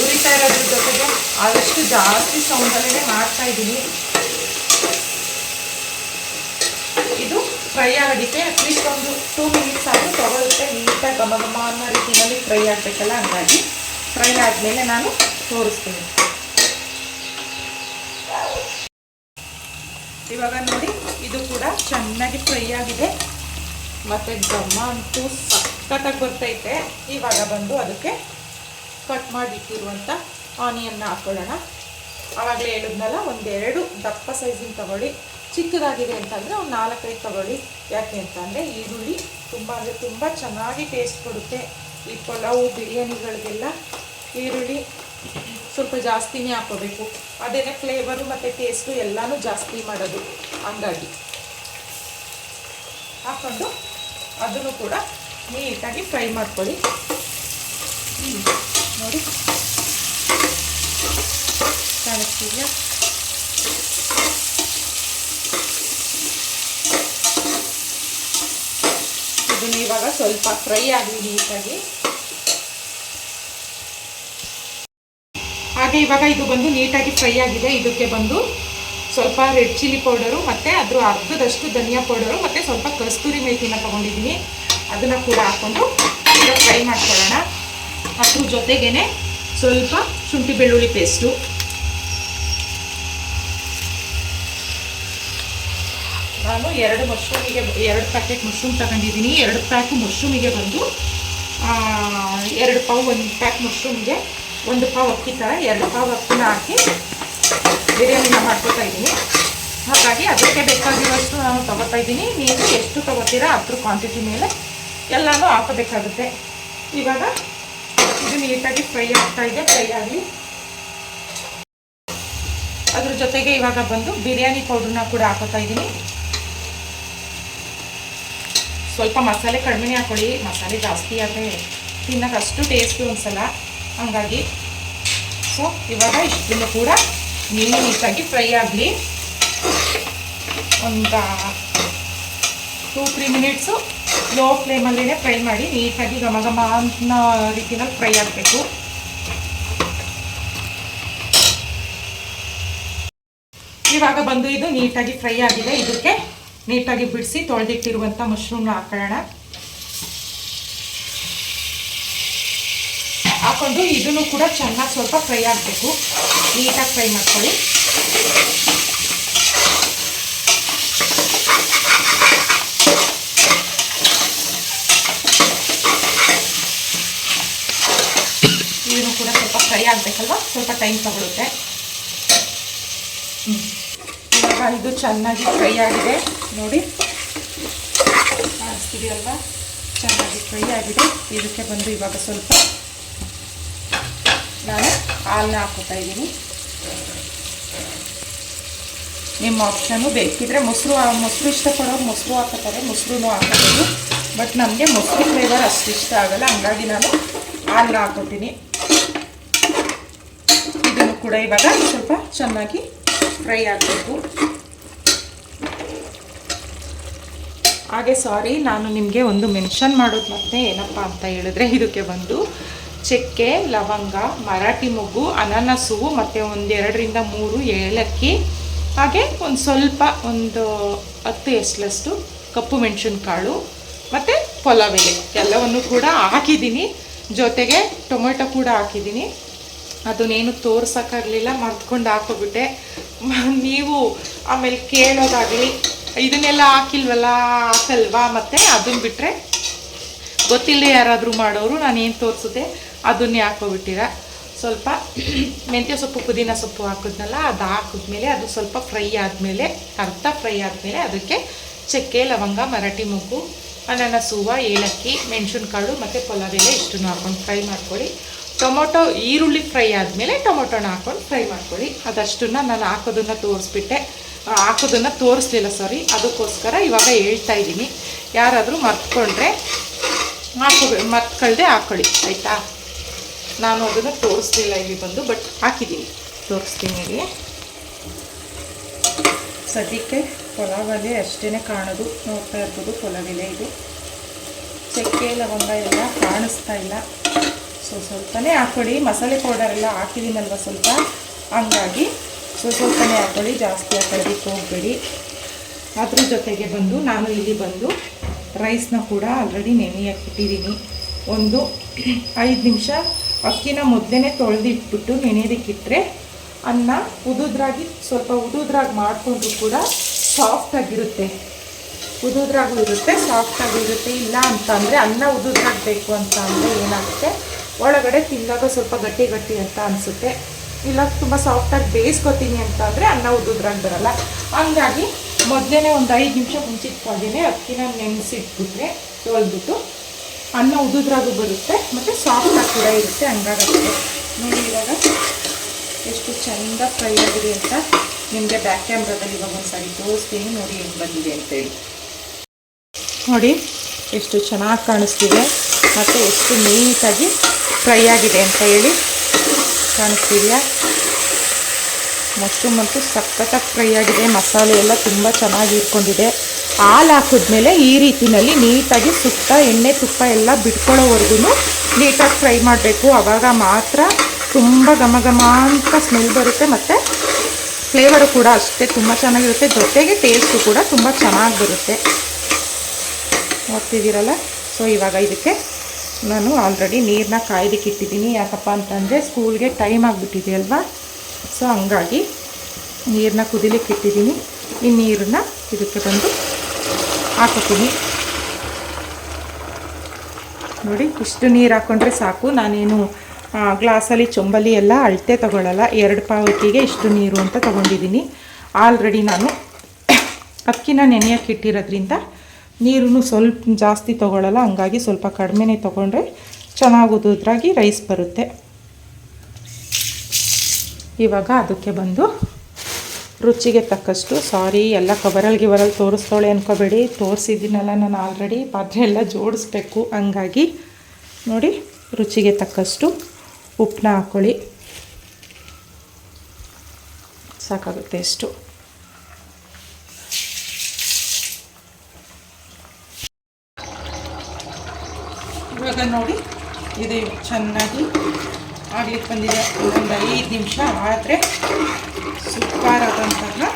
ಉರಿತಾ ಇರೋದ್ರ ಜೊತೆಗೆ ಆದಷ್ಟು ಜಾಸ್ತಿ ಸೌಂಡಲ್ಲೇ ಮಾಡ್ತಾ ಇದ್ದೀನಿ. ಇದು ಫ್ರೈ ಆಗೋದಕ್ಕೆ ಅಟ್ಲೀಸ್ಟ್ ಒಂದು ಟೂ ಮಿನಿಟ್ಸ್ ಆದರೂ ತೊಗೊಳುತ್ತೆ. ನೀಟಾಗಿ ಗಮ ಗಮ ಅನ್ನೋ ರೀತಿಯಲ್ಲಿ ಫ್ರೈ ಆಗಬೇಕಲ್ಲ, ಹಂಗಾಗಿ ಫ್ರೈ ಆದಮೇಲೆ ನಾನು ತೋರಿಸ್ತೀನಿ. ಇವಾಗ ನೋಡಿ, ಇದು ಕೂಡ ಚೆನ್ನಾಗಿ ಫ್ರೈ ಆಗಿದೆ. ಮತ್ತು ಘಮ ಅಂತೂ ಸಖತ್ತಾಗಿ ಬರ್ತೈತೆ. ಇವಾಗ ಬಂದು ಅದಕ್ಕೆ ಕಟ್ ಮಾಡಿಟ್ಟಿರುವಂಥ ಆನಿಯನ್ನ ಹಾಕೊಳ್ಳೋಣ. ಆವಾಗಲೇ ಹೇಳಿದ್ನಲ್ಲ, ಒಂದೆರಡು ದಪ್ಪ ಸೈಜಿನ ತಗೊಳ್ಳಿ. ಚಿಕ್ಕದಾಗಿದೆ ಅಂತಂದರೆ ಒಂದು ನಾಲ್ಕೈದು ತಗೊಳ್ಳಿ. ಯಾಕೆ ಅಂತಂದರೆ ಈರುಳ್ಳಿ ತುಂಬ ಅಂದರೆ ತುಂಬ ಚೆನ್ನಾಗಿ ಟೇಸ್ಟ್ ಕೊಡುತ್ತೆ. ಈ ಪಲಾವು ಬಿರಿಯಾನಿಗಳಿಗೆಲ್ಲ ಈರುಳ್ಳಿ ಸ್ವಲ್ಪ ಜಾಸ್ತಿನೇ ಹಾಕೋಬೇಕು. ಅದೇನೇ ಫ್ಲೇವರು ಮತ್ತು ಟೇಸ್ಟು ಎಲ್ಲನೂ ಜಾಸ್ತಿ ಮಾಡೋದು. ಹಂಗಾಗಿ ಹಾಕ್ಕೊಂಡು ಅದನ್ನು ಕೂಡ ನೀಟಾಗಿ ಫ್ರೈ ಮಾಡ್ಕೊಳ್ಳಿ. ನೋಡಿ. ಕಾಣಿಸ್ತಿದೆಯಾ? ಇದನ್ನು ಇವಾಗ ಸ್ವಲ್ಪ ಫ್ರೈ ಆಗಲಿ ನೀಟಾಗಿ. ಹಾಗೆ ಇವಾಗ ಇದು ಬಂದು ನೀಟಾಗಿ ಫ್ರೈ ಆಗಿದೆ. ಇದಕ್ಕೆ ಬಂದು ಸ್ವಲ್ಪ ರೆಡ್ ಚಿಲ್ಲಿ ಪೌಡರು ಮತ್ತು ಅದ್ರ ಅರ್ಧದಷ್ಟು ಧನಿಯಾ ಪೌಡರು ಮತ್ತು ಸ್ವಲ್ಪ ಕಸ್ತೂರಿ ಮೇಥಿನ ತೊಗೊಂಡಿದ್ದೀನಿ. ಅದನ್ನು ಕೂಡ ಹಾಕ್ಕೊಂಡು ಈಗ ಫ್ರೈ ಮಾಡ್ಕೊಳ್ಳೋಣ. ಅದ್ರ ಜೊತೆಗೇನೆ ಸ್ವಲ್ಪ ಶುಂಠಿ ಬೆಳ್ಳುಳ್ಳಿ ಪೇಸ್ಟು ನಾನು ಎರಡು ಮಶ್ರೂಮಿಗೆ ಎರಡು ಪ್ಯಾಕೆಟ್ ಮಶ್ರೂಮ್ ತಗೊಂಡಿದ್ದೀನಿ. ಎರಡು ಪ್ಯಾಕ್ ಮಶ್ರೂಮಿಗೆ ಬಂದು ಎರಡು ಪಾವು, ಒಂದು ಪ್ಯಾಕ್ ಮಶ್ರೂಮ್ಗೆ ಒಂದು ಪಾವು ಅಕ್ಕಿ ಥರ ಎರಡು ಪಾವು ಅಕ್ಕಿನ ಹಾಕಿ ಬಿರಿಯಾನಿನ ಮಾಡ್ಕೊತಾ ಇದ್ದೀನಿ. ಹಾಗಾಗಿ ಅದಕ್ಕೆ ಬೇಕಾಗಿರೋಷ್ಟು ನಾನು ತೊಗೋತಾ ಇದ್ದೀನಿ. ನೀವು ಎಷ್ಟು ತೊಗೋತೀರಾ ಅದ್ರ ಕ್ವಾಂಟಿಟಿ ಮೇಲೆ ಎಲ್ಲನೂ ಹಾಕೋಬೇಕಾಗುತ್ತೆ. ಇವಾಗ ಇದು ನೀಟಾಗಿ ಫ್ರೈ ಆಗ್ತಾ ಇದೆ, ಫ್ರೈ ಆಗಲಿ ಅದ್ರ ಜೊತೆಗೆ ಇವಾಗ ಬಂದು ಬಿರಿಯಾನಿ ಪೌಡ್ರನ್ನ ಕೂಡ ಹಾಕೋತಾ ಇದ್ದೀನಿ. ಸ್ವಲ್ಪ ಮಸಾಲೆ ಕಡಿಮೆ ಹಾಕೊಳ್ಳಿ, ಮಸಾಲೆ ಜಾಸ್ತಿ ಆದರೆ ತಿನ್ನೋಕೆ ಅಷ್ಟು ಟೇಸ್ಟು ಒಂದ್ಸಲ. ಹಂಗಾಗಿ ಸೊ ಇವಾಗ ಇಷ್ಟನ್ನು ಕೂಡ ನೀಟಾಗಿ ಫ್ರೈ ಆಗಲಿ. ಒಂದು ಟೂ ತ್ರೀ ಮಿನಿಟ್ಸು ಲೋ ಫ್ಲೇಮಲ್ಲೇ ಫ್ರೈ ಮಾಡಿ ನೀಟಾಗಿ ಘಮ ಘಮ ಅನ್ನೋ ರೀತಿನಲ್ಲಿ ಫ್ರೈ ಆಗಬೇಕು. ಇವಾಗ ಬಂದು ಇದು ನೀಟಾಗಿ ಫ್ರೈ ಆಗಿದೆ. ಇದಕ್ಕೆ ನೀಟಾಗಿ ಬಿಡಿಸಿ ತೊಳೆದಿಟ್ಟಿರುವಂಥ ಮಶ್ರೂಮ್ನ ಹಾಕೊಳ್ಳೋಣ ಹಾಕೊಂಡು ಇದನ್ನು ಕೂಡ ಚೆನ್ನಾಗಿ ಸ್ವಲ್ಪ ಫ್ರೈ ಆಗಬೇಕು. ನೀಟಾಗಿ ಫ್ರೈ ಮಾಡ್ಕೊಳ್ಳಿ ಇದನ್ನು ಕೂಡ ಸ್ವಲ್ಪ ಫ್ರೈ ಆಗಬೇಕಲ್ವ? ಸ್ವಲ್ಪ ಟೈಮ್ ತಗೊಳುತ್ತೆ. ಇವಾಗ ಇದು ಚೆನ್ನಾಗಿ ಫ್ರೈ ಆಗಿದೆ. ನೋಡಿ. ಕಾಣಿಸ್ತಿದೆಯಲ್ವಾ ಚೆನ್ನಾಗಿ ಫ್ರೈ ಆಗಿದೆ. ಇದಕ್ಕೆ ಬಂದು ಇವಾಗ ಸ್ವಲ್ಪ ನಾನು ಹಾಲನ್ನ ಹಾಕೋತಾ ಇದ್ದೀನಿ. ನಿಮ್ಮ ಆಪ್ಷನ್ನು ಬೇಕಿದ್ರೆ ಮೊಸರು ಮೊಸರು ಇಷ್ಟಪಡೋರು ಮೊಸರು ಹಾಕೋತಾರೆ ಮೊಸರು ಹಾಕೋಬೋದು ಬಟ್ ನಮಗೆ ಮೊಸರು ಫ್ಲೇವರ್ ಅಷ್ಟು ಇಷ್ಟ ಆಗಲ್ಲ. ಹಂಗಾಗಿ ನಾನು ಹಾಲನ್ನ ಹಾಕೋತೀನಿ. ಕೂಡ ಇವಾಗ ಸ್ವಲ್ಪ ಚೆನ್ನಾಗಿ ಫ್ರೈ ಆಗಬೇಕು. ಹಾಗೆ ಸಾರಿ ನಾನು ನಿಮಗೆ ಒಂದು ಮೆನ್ಷನ್ ಮಾಡೋದು ಮತ್ತೆ ಏನಪ್ಪ ಅಂತ ಹೇಳಿದ್ರೆ ಇದಕ್ಕೆ ಬಂದು ಚಕ್ಕೆ, ಲವಂಗ, ಮರಾಠಿ ಮೊಗ್ಗು, ಅನಾನಸು ಮತ್ತು ಒಂದೆರಡರಿಂದ ಮೂರು ಏಲಕ್ಕಿ, ಹಾಗೆ ಒಂದು ಸ್ವಲ್ಪ ಒಂದು ಹತ್ತು ಎಸ್ಲಷ್ಟು ಕಪ್ಪು ಮೆಣಸಿನ್ಕಾಳು ಮತ್ತು ಪಲಾವ್ ಎಲೆ. ಎಲ್ಲವನ್ನು ಕೂಡ ಹಾಕಿದ್ದೀನಿ. ಜೊತೆಗೆ ಟೊಮೆಟೊ ಕೂಡ ಹಾಕಿದ್ದೀನಿ. ಅದನ್ನೇನು ತೋರ್ಸೋಕ್ಕಾಗಲಿಲ್ಲ, ಮರ್ತ್ಕೊಂಡು ಹಾಕೋಬಿಟ್ಟೆ ನೀವು ಆಮೇಲೆ ಕೇಳೋದಾಗಲಿ, ಇದನ್ನೆಲ್ಲ ಹಾಕಿಲ್ವಲ್ಲ, ಹಾಕಲ್ವಾ ಮತ್ತು? ಅದನ್ನ ಬಿಟ್ಟರೆ ಗೊತ್ತಿಲ್ಲದೆ ಯಾರಾದರೂ ಮಾಡೋರು, ನಾನು ಏನು ತೋರಿಸಿದೆ ಅದನ್ನೇ ಹಾಕೋಬಿಟ್ಟಿರ ಸ್ವಲ್ಪ ಮೆಂತ್ಯ ಸೊಪ್ಪು, ಪುದೀನ ಸೊಪ್ಪು ಹಾಕಿದ್ನಲ್ಲ, ಅದು ಹಾಕಿದ್ಮೇಲೆ ಅದು ಸ್ವಲ್ಪ ಫ್ರೈ ಆದಮೇಲೆ, ಅರ್ಧ ಫ್ರೈ ಆದಮೇಲೆ ಅದಕ್ಕೆ ಚಕ್ಕೆ, ಲವಂಗ, ಮರಾಠಿ ಮೊಗ್ಗು, ಅನಾನಸ್ ಸೂವ ಏಲಕ್ಕಿ, ಮೆಣಸಿನ್ಕಾಳು ಮತ್ತು ಪಲಾವ್ ಎಲೆ ಇಷ್ಟನ್ನು ಹಾಕೊಂಡು ಫ್ರೈ ಮಾಡ್ಕೊಳ್ಳಿ. ಟೊಮೊಟೊ ಈರುಳ್ಳಿ ಫ್ರೈ ಆದಮೇಲೆ ಟೊಮೊಟೊನ ಹಾಕೊಂಡು ಫ್ರೈ ಮಾಡ್ಕೊಳ್ಳಿ. ಅದಷ್ಟನ್ನು ನಾನು ಹಾಕೋದನ್ನು ತೋರಿಸ್ಬಿಟ್ಟೆ. ಹಾಕೋದನ್ನು ತೋರಿಸ್ಲಿಲ್ಲ ಸಾರಿ ಅದಕ್ಕೋಸ್ಕರ ಇವಾಗ ಹೇಳ್ತಾ ಇದ್ದೀನಿ. ಯಾರಾದರೂ ಮರ್ತ್ಕೊಂಡ್ರೆ ಹಾಕೋಬೇ ಮರ್ತ್ಕೊಳ್ಳದೆ ಹಾಕ್ಕೊಳ್ಳಿ ಆಯಿತಾ? ನಾನು ಅದನ್ನು ತೋರಿಸ್ಲಿಲ್ಲ, ಇಲ್ಲಿ ಬಂದು ಬಟ್ ಹಾಕಿದ್ದೀನಿ. ತೋರಿಸ್ತೀನಿ, ಇಲ್ಲಿ. ಸದ್ಯಕ್ಕೆ ಪೊಲಾವಲ್ಲಿ ಅಷ್ಟೇ ಕಾಣೋದು, ನೋಡ್ತಾ ಇರ್ಬೋದು ಪೊಲಾವಿಲೆ ಇದು. ಚಕ್ಕೆ ಲವಂಗ ಎಲ್ಲ ಕಾಣಿಸ್ತಾ ಇಲ್ಲ. ಸೊ ಸ್ವಲ್ಪನೇ ಹಾಕೊಳ್ಳಿ ಮಸಾಲೆ ಪೌಡರ್ ಎಲ್ಲ ಹಾಕಿದ್ದೀನಲ್ವ ಸ್ವಲ್ಪ? ಹಂಗಾಗಿ ಸೊ ಸ್ವಲ್ಪನೇ ಹಾಕೊಳ್ಳಿ ಜಾಸ್ತಿ ಹಾಕೊಳ್ಳೋದಕ್ಕೆ ಹೋಗಬೇಡಿ. ಅದ್ರ ಜೊತೆಗೆ ಬಂದು ನಾನು ಇಲ್ಲಿ ಬಂದು ರೈಸ್ನ ಕೂಡ ಆಲ್ರೆಡಿ ನೆನೆಯಕ್ಕಿಟ್ಟಿದ್ದೀನಿ ಒಂದು ಐದು ನಿಮಿಷ ಅಕ್ಕಿನ ಮೊದಲೇ ತೊಳೆದಿಟ್ಬಿಟ್ಟು ನೆನೆಯೋದಕ್ಕಿಟ್ಟರೆ ಅನ್ನ ಉದುದ್ರಾಗಿ ಸ್ವಲ್ಪ ಉದುದ್ರಾಗಿ ಮಾಡಿಕೊಂಡ್ರು ಕೂಡ ಸಾಫ್ಟಾಗಿರುತ್ತೆ ಉದುದ್ರಾಗೂ ಇರುತ್ತೆ ಸಾಫ್ಟಾಗೂ ಇರುತ್ತೆ ಇಲ್ಲ ಅಂತಂದರೆ ಅನ್ನ ಉದುದ್ರಾಗಬೇಕು ಅಂತ ಅಂದರೆ ಏನಾಗುತ್ತೆ? ಒಳಗಡೆ ತಿಂದಾಗ ಸ್ವಲ್ಪ ಗಟ್ಟಿ ಗಟ್ಟಿ ಅಂತ ಅನಿಸುತ್ತೆ. ಇಲ್ಲ, ತುಂಬ ಸಾಫ್ಟಾಗಿ ಬೇಯಿಸ್ಕೊತೀನಿ ಅಂತ ಅಂದರೆ ಅನ್ನ ಉದ್ದುದ್ರಾಗ ಬರಲ್ಲ. ಹಂಗಾಗಿ ಮೊದಲೇ ಒಂದು ಐದು ನಿಮಿಷ ಮುಂಚಿಟ್ಕೊಂಡಿನಿ ಅಕ್ಕಿನ ನೆನೆಸಿಟ್ಬಿಟ್ರೆ ತೊಳೆದ್ಬಿಟ್ಟು ಅನ್ನ ಉದುದ್ರಾಗೂ ಬರುತ್ತೆ ಮತ್ತು ಸಾಫ್ಟಾಗಿ ಕೂಡ ಇರುತ್ತೆ, ಹಂಗಾಗುತ್ತೆ. ನೋಡಿ ಇವಾಗ ಎಷ್ಟು ಚೆಂದ ಫ್ರೈ ಆಗಿದೆ ಅಂತ ನಿಮಗೆ ಬ್ಯಾಕ್ ಕ್ಯಾಮ್ರಾದಲ್ಲಿ ಇವಾಗ ಒಂದು ಸಾರಿ ತೋರಿಸ್ತೀನಿ. ನೋಡಿ ಹೆಂಗೆ ಬಂದಿದೆ ಅಂತೇಳಿ. ನೋಡಿ, ಎಷ್ಟು ಚೆನ್ನಾಗಿ ಕಾಣಿಸ್ತಿದೆ. ಮತ್ತು ಎಷ್ಟು ನೀಟಾಗಿ ಫ್ರೈ ಆಗಿದೆ ಅಂತ ಹೇಳಿ ಕಾಣಿಸ್ತಿದೆಯಾ ಮಶ್ರೂಮ್ ಅಂತೂ ಸಖತ್ತಾಗಿ ಫ್ರೈ ಆಗಿದೆ. ಮಸಾಲೆ ಎಲ್ಲ ತುಂಬ ಚೆನ್ನಾಗಿ ಇಟ್ಕೊಂಡಿದೆ. ಹಾಲು ಹಾಕಿದ್ಮೇಲೆ ಈ ರೀತಿಯಲ್ಲಿ ನೀಟಾಗಿ ಸುತ್ತ ಎಣ್ಣೆ ತುಪ್ಪ ಎಲ್ಲ ಬಿಟ್ಕೊಳ್ಳೋವರೆಗೂ ನೀಟಾಗಿ ಫ್ರೈ ಮಾಡಬೇಕು. ಆವಾಗ ಮಾತ್ರ ತುಂಬ ಘಮ ಘಮ ಅಂತ ಸ್ಮೆಲ್ ಬರುತ್ತೆ ಮತ್ತು ಫ್ಲೇವರು ಕೂಡ ಅಷ್ಟೇ ತುಂಬ ಚೆನ್ನಾಗಿರುತ್ತೆ. ಜೊತೆಗೆ ಟೇಸ್ಟು ಕೂಡ ತುಂಬ ಚೆನ್ನಾಗಿ ಬರುತ್ತೆ. ನೋಡ್ತಿದ್ದೀರಲ್ಲ? ಸೊ ಇವಾಗ ಇದಕ್ಕೆ ನಾನು ಆಲ್ರೆಡಿ ನೀರನ್ನ ಕಾಯ್ದಕ್ಕೆ ಇಟ್ಟಿದ್ದೀನಿ. ಯಾಕಪ್ಪ ಅಂತಂದರೆ ಸ್ಕೂಲ್ಗೆ ಟೈಮ್ ಆಗಿಬಿಟ್ಟಿದೆ ಅಲ್ವಾ? ಸೊ ಹಂಗಾಗಿ ನೀರನ್ನ ಕುದಿಲಿಕ್ಕೆ ಇಟ್ಟಿದ್ದೀನಿ. ಈ ನೀರನ್ನ ಇದಕ್ಕೆ ಬಂದು ಹಾಕೋತೀನಿ. ನೋಡಿ, ಇಷ್ಟು ನೀರು ಹಾಕ್ಕೊಂಡ್ರೆ ಸಾಕು. ನಾನೇನು ಗ್ಲಾಸಲ್ಲಿ ಚೊಂಬಲಿ ಎಲ್ಲ ಅಳತೆ ತಗೊಳ್ಳಲ್ಲ ಎರಡು ಪಾವತಿಗೆ ಇಷ್ಟು ನೀರು ಅಂತ ತೊಗೊಂಡಿದ್ದೀನಿ. ಆಲ್ರೆಡಿ ನಾನು ಅಕ್ಕಿನ ನೆನೆಯಕ್ಕೆ ಇಟ್ಟಿರೋದ್ರಿಂದ ನೀರು ಸ್ವಲ್ಪ ಜಾಸ್ತಿ ತೊಗೊಳ್ಳಲ್ಲ ಹಂಗಾಗಿ ಸ್ವಲ್ಪ ಕಡಿಮೆನೇ ತೊಗೊಂಡ್ರೆ ಚೆನ್ನಾಗಿ ಉದುದ್ರಾಗಿ ರೈಸ್ ಬರುತ್ತೆ. ಇವಾಗ ಅದಕ್ಕೆ ಬಂದು ರುಚಿಗೆ ತಕ್ಕಷ್ಟು ಸಾರಿ ಎಲ್ಲ ಕವರಲ್ಲಿ ಗಿವರಲ್ಲಿ ತೋರಿಸ್ತಾಳೆ ಅನ್ಕೋಬೇಡಿ. ತೋರಿಸಿದ್ದೀನಲ್ಲ, ನಾನು ಆಲ್ರೆಡಿ ಪಾತ್ರೆ ಎಲ್ಲ ಜೋಡಿಸ್ಬೇಕು. ಹಂಗಾಗಿ ನೋಡಿ, ರುಚಿಗೆ ತಕ್ಕಷ್ಟು ಉಪ್ಪನ್ನ ಹಾಕ್ಕೊಳ್ಳಿ ಸಾಕಾಗುತ್ತೆ ಎಷ್ಟು ಇವಾಗ ನೋಡಿ ಇದು ಚೆನ್ನಾಗಿ ಆಗ್ಲಿಕ್ಕೆ ಬಂದಿದೆ. ಒಂದು ಐದು ನಿಮಿಷ ಆದರೆ ಸೂಪರ್ ಆದಂತಹ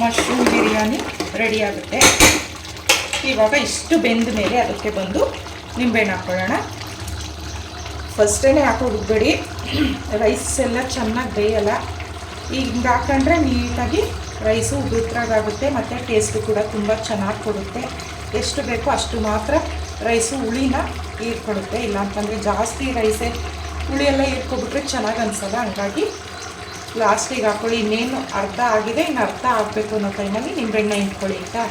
ಮಶ್ರೂಮ್ ಬಿರಿಯಾನಿ ರೆಡಿ ಆಗುತ್ತೆ. ಇವಾಗ ಇಷ್ಟು ಬೆಂದ ಮೇಲೆ ಅದಕ್ಕೆ ಬಂದು ನಿಂಬೆಹಣ್ಣು ಹಾಕ್ಕೊಳ್ಳೋಣ ಫಸ್ಟೇ ಹಾಕೋಬಿಡ್ಬೇಡಿ ರೈಸ್ ಎಲ್ಲ ಚೆನ್ನಾಗಿ ಬೇಯಲ್ಲ. ಈಗ ಹಿಂಗೆ ಹಾಕೊಂಡ್ರೆ ನೀಟಾಗಿ ರೈಸು ಉದುತ್ರಾಗುತ್ತೆ ಮತ್ತು ಟೇಸ್ಟು ಕೂಡ ತುಂಬ ಚೆನ್ನಾಗಿ ಕೊಡುತ್ತೆ. ಎಷ್ಟು ಬೇಕೋ ಅಷ್ಟು ಮಾತ್ರ ರೈಸು ಹುಳಿನ ಹೀರ್ಕೊಡುತ್ತೆ ಇಲ್ಲಾಂತಂದರೆ ಜಾಸ್ತಿ ರೈಸೇ ಹುಳಿಯೆಲ್ಲ ಹೀರ್ಕೊಬಿಟ್ರೆ ಚೆನ್ನಾಗಿ ಅನ್ಸಲ್ಲ ಹಂಗಾಗಿ ಲಾಸ್ಟಿಗೆ ಹಾಕ್ಕೊಳ್ಳಿ ಇನ್ನೇನು ಅರ್ಧ ಆಗಿದೆ, ಇನ್ನು ಅರ್ಧ ಆಗಬೇಕು ಅನ್ನೋ ಟೈಮಲ್ಲಿ ನಿಂಬೆಣ್ಣೆ ಇಟ್ಕೊಳ್ಳಿ, ಆಯಿತಾ?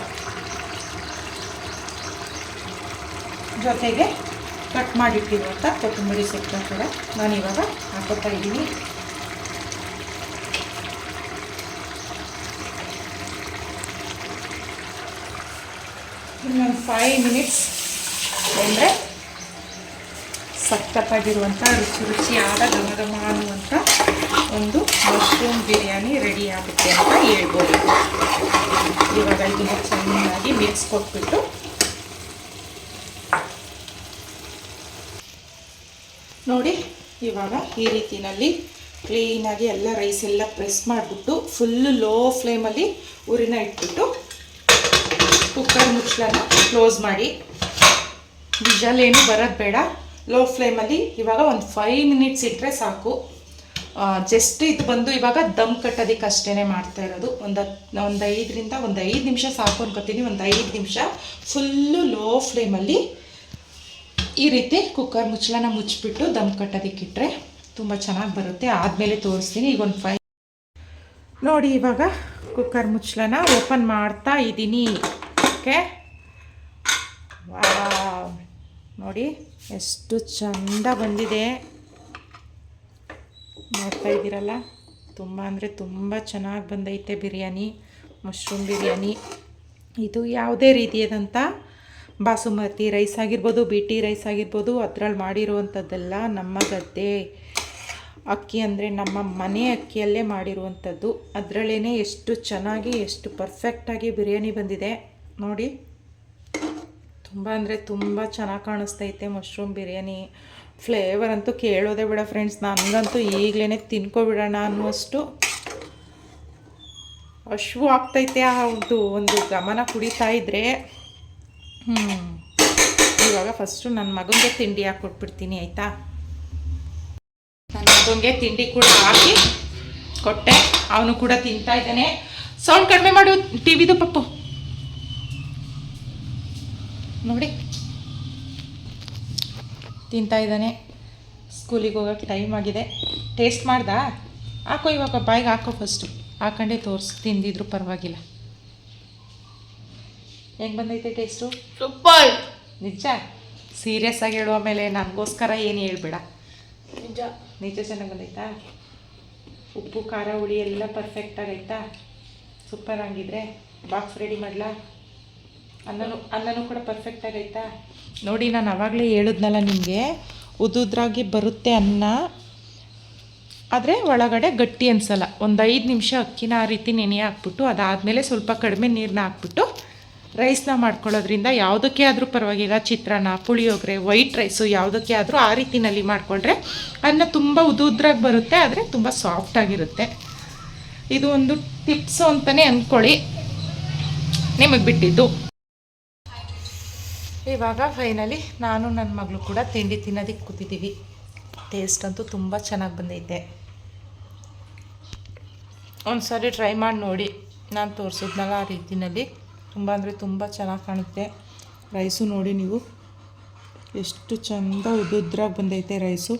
ಜೊತೆಗೆ ಕಟ್ ಮಾಡಿಟ್ಟಿರುವಂಥ ಕೊತ್ತಂಬರಿ ಸೊಪ್ಪು ಕೂಡ ನಾನು ಇವಾಗ ಹಾಕೋತಾ ಇದ್ದೀನಿ. ಇನ್ನೊಂದು ಫೈವ್ ಮಿನಿಟ್ಸ್ ಅಂದರೆ ಸಖತ್ತಾಗಿರುವಂಥ ರುಚಿ ರುಚಿಯಾದ ಘಮ ಘಮ ಅನ್ನುವಂಥ ಒಂದು ಮಶ್ರೂಮ್ ಬಿರಿಯಾನಿ ರೆಡಿ ಆಗುತ್ತೆ ಅಂತ ಹೇಳ್ಬೋದು. ಇವಾಗ ಇದನ್ನು ಚೆನ್ನಾಗಿ ಮಿಕ್ಸ್ ಕೊಟ್ಬಿಟ್ಟು ನೋಡಿ, ಇವಾಗ ಈ ರೀತಿಯಲ್ಲಿ ಕ್ಲೀನಾಗಿ ಎಲ್ಲ ರೈಸ್ ಎಲ್ಲ ಪ್ರೆಸ್ ಮಾಡಿಬಿಟ್ಟು ಫುಲ್ಲು ಲೋ ಫ್ಲೇಮಲ್ಲಿ ಉರಿನ ಇಟ್ಬಿಟ್ಟು ಕುಕ್ಕರ್ ಮುಚ್ಚಳನ ಕ್ಲೋಸ್ ಮಾಡಿ. ವಿಜಲ್ ಏನು ಬರೋದು ಬೇಡ. ಲೋ ಫ್ಲೇಮಲ್ಲಿ ಇವಾಗ ಒಂದು ಫೈವ್ ಮಿನಿಟ್ಸ್ ಇಟ್ಟರೆ ಸಾಕು. ಜಸ್ಟ್ ಇದು ಬಂದು ಇವಾಗ ದಮ್ ಕಟ್ಟೋದಕ್ಕೆ ಅಷ್ಟೇ ಮಾಡ್ತಾ ಇರೋದು. ಒಂದು ಒಂದು ಐದರಿಂದ ಒಂದು ಐದು ನಿಮಿಷ ಸಾಕು ಅನ್ಕೋತೀನಿ. ಒಂದು ಐದು ನಿಮಿಷ ಫುಲ್ಲು ಲೋ ಫ್ಲೇಮಲ್ಲಿ ಈ ರೀತಿ ಕುಕ್ಕರ್ ಮುಚ್ಚಳನ ಮುಚ್ಚಿಬಿಟ್ಟು ದಮ್ ಕಟ್ಟೋದಕ್ಕಿಟ್ರೆ ತುಂಬ ಚೆನ್ನಾಗಿ ಬರುತ್ತೆ. ಆದಮೇಲೆ ತೋರಿಸ್ತೀನಿ. ಈಗ ಒಂದು ಫೈ ನೋಡಿ ಇವಾಗ ಕುಕ್ಕರ್ ಮುಚ್ಚಳನ ಓಪನ್ ಮಾಡ್ತಾ ಇದ್ದೀನಿ. ಓಕೆ ನೋಡಿ, ಎಷ್ಟು ಚಂದ ಬಂದಿದೆ. ನೋಡ್ತಾ ಇದ್ದೀರಲ್ಲ? ತುಂಬ ಅಂದರೆ ತುಂಬ ಚೆನ್ನಾಗಿ ಬಂದೈತೆ ಬಿರಿಯಾನಿ ಮಶ್ರೂಮ್ ಬಿರಿಯಾನಿ. ಇದು ಯಾವುದೇ ರೀತಿಯಾದಂಥ ಬಾಸುಮತಿ ರೈಸ್ ಆಗಿರ್ಬೋದು ಬಿ ಟಿ ರೈಸ್ ಆಗಿರ್ಬೋದು ಅದರಲ್ಲಿ ಮಾಡಿರುವಂಥದ್ದೆಲ್ಲ ನಮ್ಮ ಗದ್ದೆ ಅಕ್ಕಿ ಅಂದರೆ ನಮ್ಮ ಮನೆ ಅಕ್ಕಿಯಲ್ಲೇ ಮಾಡಿರುವಂಥದ್ದು ಅದರಲ್ಲೇ ಎಷ್ಟು ಚೆನ್ನಾಗಿ, ಎಷ್ಟು ಪರ್ಫೆಕ್ಟಾಗಿ ಬಿರಿಯಾನಿ ಬಂದಿದೆ. ನೋಡಿ. ತುಂಬ ಅಂದರೆ ತುಂಬ ಚೆನ್ನಾಗಿ ಕಾಣಿಸ್ತೈತೆ ಮಶ್ರೂಮ್ ಬಿರಿಯಾನಿ. ಫ್ಲೇವರ್ ಅಂತೂ ಕೇಳೋದೆ ಬೇಡ ಫ್ರೆಂಡ್ಸ್ ನನಗಂತೂ ಈಗಲೇ ತಿನ್ಕೊಬಿಡೋಣ ಅನ್ನುವಷ್ಟು ಹಶ್ವು ಆಗ್ತೈತೆ ಆ ಒಂದು ಒಂದು ಗಮನ ಕುಡಿತಾ ಇದ್ದರೆ ಹ್ಞೂ ಇವಾಗ ಫಸ್ಟು ನನ್ನ ಮಗನಿಗೆ ತಿಂಡಿ ಹಾಕ್ಕೊಟ್ಬಿಡ್ತೀನಿ ಆಯಿತಾ? ನನ್ನ ಮಗನಿಗೆ ತಿಂಡಿ ಕೂಡ ಹಾಕಿ ಕೊಟ್ಟೆ. ಅವನು ಕೂಡ ತಿಂತಾ ಇದ್ದಾನೆ. ಸೌಂಡ್ ಕಡಿಮೆ ಮಾಡು, ಟಿ ವಿದು ಪಪ್ಪು. ನೋಡಿ. ತಿಂತಾ ಇದ್ದಾನೆ. ಸ್ಕೂಲಿಗೆ ಹೋಗೋಕ್ಕೆ ಟೈಮ್ ಆಗಿದೆ. ಟೇಸ್ಟ್ ಮಾಡ್ದಾ? ಹಾಕೋ ಇವಾಗ ಬಾಯಿಗೆ ಹಾಕೋ ಫಸ್ಟು ಹಾಕೊಂಡೇ ತೋರಿಸಿ ತಿಂದಿದ್ರು ಪರವಾಗಿಲ್ಲ. ಹೆಂಗೆ ಬಂದೈತೆ ಟೇಸ್ಟು ಸೂಪರ್. ನಿಜ? ಸೀರಿಯಸ್ ಆಗಿ ಹೇಳುವ ಮೇಲೆ ನನಗೋಸ್ಕರ ಏನು ಹೇಳ್ಬೇಡ. ನಿಜ. ನಿಜ ಚೆನ್ನಾಗಿ ಬಂದೈತಾ? ಉಪ್ಪು ಖಾರ ಹುಳಿ ಎಲ್ಲ ಪರ್ಫೆಕ್ಟ್ ಆಗೈತಾ ಸೂಪರ್ ಆಗಿದ್ರೆ ಬಾಕ್ಸ್ ರೆಡಿ ಮಾಡಲಾ? ಅನ್ನನೂ, ಅನ್ನನು ಕೂಡ ಪರ್ಫೆಕ್ಟ್ ಆಗೈತಾ? ನೋಡಿ, ನಾನು ಆವಾಗಲೇ ಹೇಳಿದ್ನಲ್ಲ ನಿಮಗೆ, ಉದುದ್ರಾಗಿ ಬರುತ್ತೆ ಅನ್ನ, ಆದರೆ ಒಳಗಡೆ ಗಟ್ಟಿ ಅನ್ಸಲ್ಲ. ಒಂದು ಐದು ನಿಮಿಷ ಅಕ್ಕಿನ ಆ ರೀತಿ ನೆನೆ ಹಾಕ್ಬಿಟ್ಟು, ಅದಾದಮೇಲೆ ಸ್ವಲ್ಪ ಕಡಿಮೆ ನೀರನ್ನ ಹಾಕ್ಬಿಟ್ಟು ರೈಸ್ನ ಮಾಡ್ಕೊಳ್ಳೋದ್ರಿಂದ ಯಾವುದಕ್ಕೆ ಆದರೂ ಪರವಾಗಿಲ್ಲ. ಚಿತ್ರಾನ್ನ, ಪುಳಿಯೋಗರೆ ವೈಟ್ ರೈಸು ಯಾವುದಕ್ಕೆ ಆದರೂ ಆ ರೀತಿನಲ್ಲಿ ಮಾಡಿಕೊಂಡ್ರೆ ಅನ್ನ ತುಂಬ ಉದುದ್ರಾಗಿ ಬರುತ್ತೆ, ಆದರೆ ತುಂಬ ಸಾಫ್ಟಾಗಿರುತ್ತೆ ಇದು ಒಂದು ಟಿಪ್ಸು ಅಂತಲೇ ಅಂದ್ಕೊಳ್ಳಿ ನಿಮಗೆ ಬಿಟ್ಟಿದ್ದು. ಇವಾಗ ಫೈನಲಿ ನಾನು ನನ್ನ ಮಗಳು ಕೂಡ ತಿಂಡಿ ತಿನ್ನೋದಕ್ಕೆ ಕೂತಿದ್ದೀವಿ ಟೇಸ್ಟ್ ಅಂತೂ ತುಂಬ ಚೆನ್ನಾಗಿ ಬಂದೈತೆ. ಒಂದು ಸಾರಿ ಟ್ರೈ ಮಾಡಿ ನೋಡಿ. ನಾನು ತೋರಿಸಿದ್ನಲ್ಲ ಆ ರೀತಿಯಲ್ಲಿ ತುಂಬ ಅಂದರೆ ತುಂಬ ಚೆನ್ನಾಗಿ ಕಾಣುತ್ತೆ. ರೈಸು ನೋಡಿ ನೀವು. ಎಷ್ಟು ಚಂದ ಉದುದ್ರಾಗಿ ಬಂದೈತೆ ರೈಸು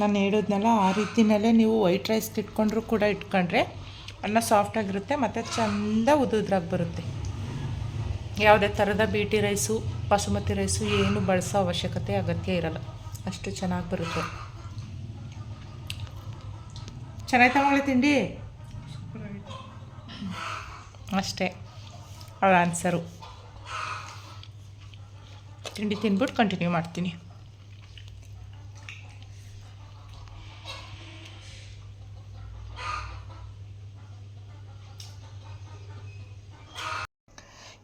ನಾನು ಹೇಳಿದ್ನಲ್ಲ ಆ ರೀತಿಯಲ್ಲೇ ನೀವು ವೈಟ್ ರೈಸ್ ಇಟ್ಕೊಂಡ್ರೂ ಕೂಡ ಇಟ್ಕೊಂಡ್ರೆ ಅನ್ನ ಸಾಫ್ಟಾಗಿರುತ್ತೆ ಮತ್ತು ಚಂದ ಉದುದ್ರಾಗಿ ಬರುತ್ತೆ. ಯಾವುದೇ ಥರದ B T rice, basmati rice ಏನು ಬಳಸೋ ಅವಶ್ಯಕತೆ ಅಗತ್ಯ ಇರಲ್ಲ. ಅಷ್ಟು ಚೆನ್ನಾಗಿ ಬರುತ್ತೆ. ಚೆನ್ನಾಗಿ ತಗೊಳ್ಳಿ ತಿಂಡಿ? ಅಷ್ಟೇ. ಅವಳ ಆನ್ಸರು ತಿಂಡಿ ತಿಂದ್ಬಿಟ್ಟು ಕಂಟಿನ್ಯೂ ಮಾಡ್ತೀನಿ.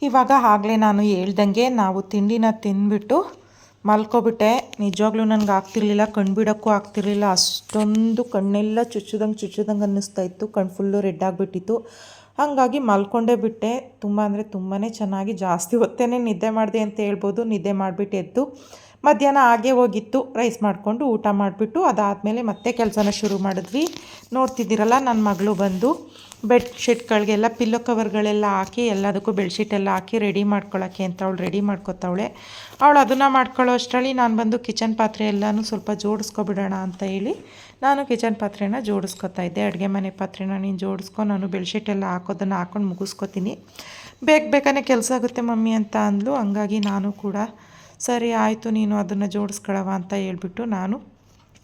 ಇವಾಗ ಆಗಲೇ ನಾನು ಹೇಳ್ದಂಗೆ ನಾವು ತಿಂಡಿನ ತಿಂದ್ಬಿಟ್ಟು ಮಲ್ಕೊಬಿಟ್ಟೆ. ನಿಜವಾಗ್ಲೂ ನನಗೆ ಆಗ್ತಿರ್ಲಿಲ್ಲ, ಕಣ್ಣು ಬಿಡೋಕ್ಕೂ ಆಗ್ತಿರ್ಲಿಲ್ಲ. ಅಷ್ಟೊಂದು ಕಣ್ಣೆಲ್ಲ ಚುಚ್ಚುದಂಗೆ ಚುಚ್ಚುದಂಗೆ ಅನ್ನಿಸ್ತಾ ಇತ್ತು. ಕಣ್ಣು ಫುಲ್ಲು ರೆಡ್ ಆಗಿಬಿಟ್ಟಿತ್ತು. ಹಾಗಾಗಿ ಮಲ್ಕೊಂಡೇ ಬಿಟ್ಟೆ. ತುಂಬ ಅಂದರೆ ತುಂಬಾ ಚೆನ್ನಾಗಿ ಜಾಸ್ತಿ ಹೊತ್ತೇ ನಿದ್ದೆ ಮಾಡಿದೆ ಅಂತ ಹೇಳ್ಬೋದು. ನಿದ್ದೆ ಮಾಡಿಬಿಟ್ಟು ಎದ್ದು ಮಧ್ಯಾಹ್ನ ಹಾಗೆ ಹೋಗಿತ್ತು. ರೈಸ್ ಮಾಡಿಕೊಂಡು ಊಟ ಮಾಡಿಬಿಟ್ಟು ಅದಾದಮೇಲೆ ಮತ್ತೆ ಕೆಲಸನ ಶುರು ಮಾಡಿದ್ವಿ. ನೋಡ್ತಿದ್ದೀರಲ್ಲ ನನ್ನ ಮಗಳು ಬಂದು. ಬೆಡ್ಶೀಟ್ಗಳಿಗೆಲ್ಲ, ಪಿಲ್ಲೋ ಕವರ್ಗಳೆಲ್ಲ ಹಾಕಿ, ಎಲ್ಲದಕ್ಕೂ ಬೆಡ್ಶೀಟ್ ಎಲ್ಲ ಹಾಕಿ ರೆಡಿ ಮಾಡ್ಕೊಳ್ಳೋಕ್ಕೆ ಅಂತ ಅವಳು ರೆಡಿ ಮಾಡ್ಕೊತಾವಳೆ. ಅವಳು ಅದನ್ನು ಮಾಡ್ಕೊಳ್ಳೋ ಅಷ್ಟರಲ್ಲಿ ನಾನು ಬಂದು ಕಿಚನ್ ಪಾತ್ರೆ ಎಲ್ಲನೂ ಸ್ವಲ್ಪ ಜೋಡಿಸ್ಕೊಬಿಡೋಣ ಅಂತ ಹೇಳಿ ನಾನು ಕಿಚನ್ ಪಾತ್ರೆನ ಜೋಡಿಸ್ಕೊತಾ ಇದ್ದೆ. ಅಡುಗೆ ಮನೆ ಪಾತ್ರೆನ ನೀನು ಜೋಡಿಸ್ಕೊ, ನಾನು ಬೆಡ್ಶೀಟ್ ಎಲ್ಲ ಹಾಕೋದನ್ನು ಹಾಕೊಂಡು ಮುಗಿಸ್ಕೊತೀನಿ. ಬೇಗ ಬೇಕಾನೆ ಕೆಲಸ ಆಗುತ್ತೆ ಮಮ್ಮಿ ಅಂತ ಅಂದ್ಲು. ಹಂಗಾಗಿ ನಾನು ಕೂಡ, ಸರಿ ಆಯಿತು, ನೀನು ಅದನ್ನು ಜೋಡಿಸ್ಕೊಳವ ಅಂತ ಹೇಳ್ಬಿಟ್ಟು ನಾನು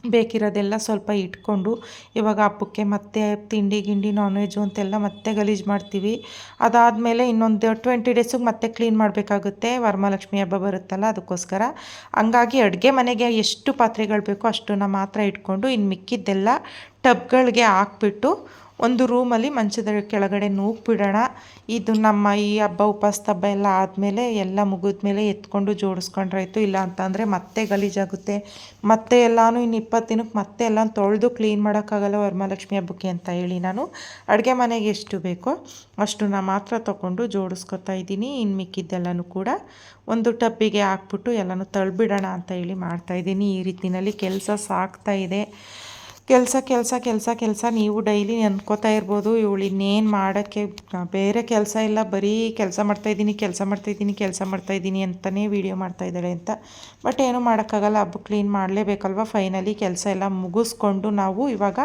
ಬೇಕಿರೋದೆಲ್ಲ ಸ್ವಲ್ಪ ಇಟ್ಕೊಂಡು ಇವಾಗ ಹಬ್ಬಕ್ಕೆ ಮತ್ತೆ ತಿಂಡಿ, ಗಿಂಡಿ ನಾನ್ ವೆಜ್ಜು ಅಂತೆಲ್ಲ ಮತ್ತೆ ಗಲೀಜು ಮಾಡ್ತೀವಿ. ಅದಾದಮೇಲೆ ಇನ್ನೊಂದು ಟ್ವೆಂಟಿ ಡೇಸಿಗೆ ಮತ್ತೆ ಕ್ಲೀನ್ ಮಾಡಬೇಕಾಗುತ್ತೆ. ವರಮಹಾಲಕ್ಷ್ಮಿ ಹಬ್ಬ ಬರುತ್ತಲ್ಲ, ಅದಕ್ಕೋಸ್ಕರ. ಹಂಗಾಗಿ ಅಡುಗೆ ಮನೆಗೆ ಎಷ್ಟು ಪಾತ್ರೆಗಳು ಬೇಕೋ ಅಷ್ಟನ್ನು ಮಾತ್ರ ಇಟ್ಕೊಂಡು ಇನ್ನು ಮಿಕ್ಕಿದ್ದೆಲ್ಲ ಟಬ್ಗಳಿಗೆ ಹಾಕ್ಬಿಟ್ಟು ಒಂದು ರೂಮಲ್ಲಿ ಮಂಚದ ಕೆಳಗಡೆ ನೂಕ್ಬಿಡೋಣ ಇದು ನಮ್ಮ ಈ ಹಬ್ಬ, ಉಪವಾಸ ಹಬ್ಬ ಎಲ್ಲ ಆದಮೇಲೆ ಎಲ್ಲ ಮುಗಿದ್ಮೇಲೆ ಎತ್ಕೊಂಡು ಜೋಡಿಸ್ಕೊಂಡ್ರಾಯ್ತು ಇಲ್ಲ ಅಂತಂದರೆ ಮತ್ತೆ ಗಲೀಜಾಗುತ್ತೆ. ಮತ್ತೆ ಎಲ್ಲಾನು ಇನ್ನು ಇಪ್ಪತ್ತು ದಿನಕ್ಕೆ ಮತ್ತೆ ಎಲ್ಲ ತೊಳೆದು ಕ್ಲೀನ್ ಮಾಡೋಕ್ಕಾಗಲ್ಲ ವರಮಹಾಲಕ್ಷ್ಮಿ ಹಬ್ಬಕ್ಕೆ ಅಂತ ಹೇಳಿ ನಾನು ಅಡುಗೆ ಮನೆಗೆ ಎಷ್ಟು ಬೇಕೋ ಅಷ್ಟನ್ನ ಮಾತ್ರ ತೊಗೊಂಡು ಜೋಡಿಸ್ಕೊತಾ ಇದ್ದೀನಿ. ಇನ್ನು ಮಿಕ್ಕಿದ್ದೆಲ್ಲನೂ ಕೂಡ ಒಂದು ಟಬ್ಬಿಗೆ ಹಾಕ್ಬಿಟ್ಟು ಎಲ್ಲನೂ ತಳ್ಬಿಡೋಣ ಅಂತ ಹೇಳಿ ಮಾಡ್ತಾಯಿದ್ದೀನಿ ಈ ರೀತಿಯಲ್ಲಿ ಕೆಲಸ ಸಾಕ್ತಾ ಇದೆ. ಕೆಲಸ ಕೆಲಸ ಕೆಲಸ ಕೆಲಸ ನೀವು ಡೈಲಿ ಅನ್ಕೋತಾ ಇರ್ಬೋದು. ಇವಳು ಇನ್ನೇನು ಮಾಡೋಕ್ಕೆ ಬೇರೆ ಕೆಲಸ ಇಲ್ಲ. ಬರೀ ಕೆಲಸ ಮಾಡ್ತಾಯಿದ್ದೀನಿ ಕೆಲಸ ಮಾಡ್ತಾಯಿದ್ದೀನಿ ಕೆಲಸ ಮಾಡ್ತಾಯಿದ್ದೀನಿ ಅಂತಲೇ ವೀಡಿಯೋ ಮಾಡ್ತಾಯಿದ್ದಾಳೆ ಅಂತ. ಬಟ್ ಏನೂ ಮಾಡೋಕ್ಕಾಗಲ್ಲ. ಹಬ್ಬ ಕ್ಲೀನ್ ಮಾಡಲೇಬೇಕಲ್ವ? ಫೈನಲಿ ಕೆಲಸ ಎಲ್ಲ ಮುಗಿಸ್ಕೊಂಡು ನಾವು ಇವಾಗ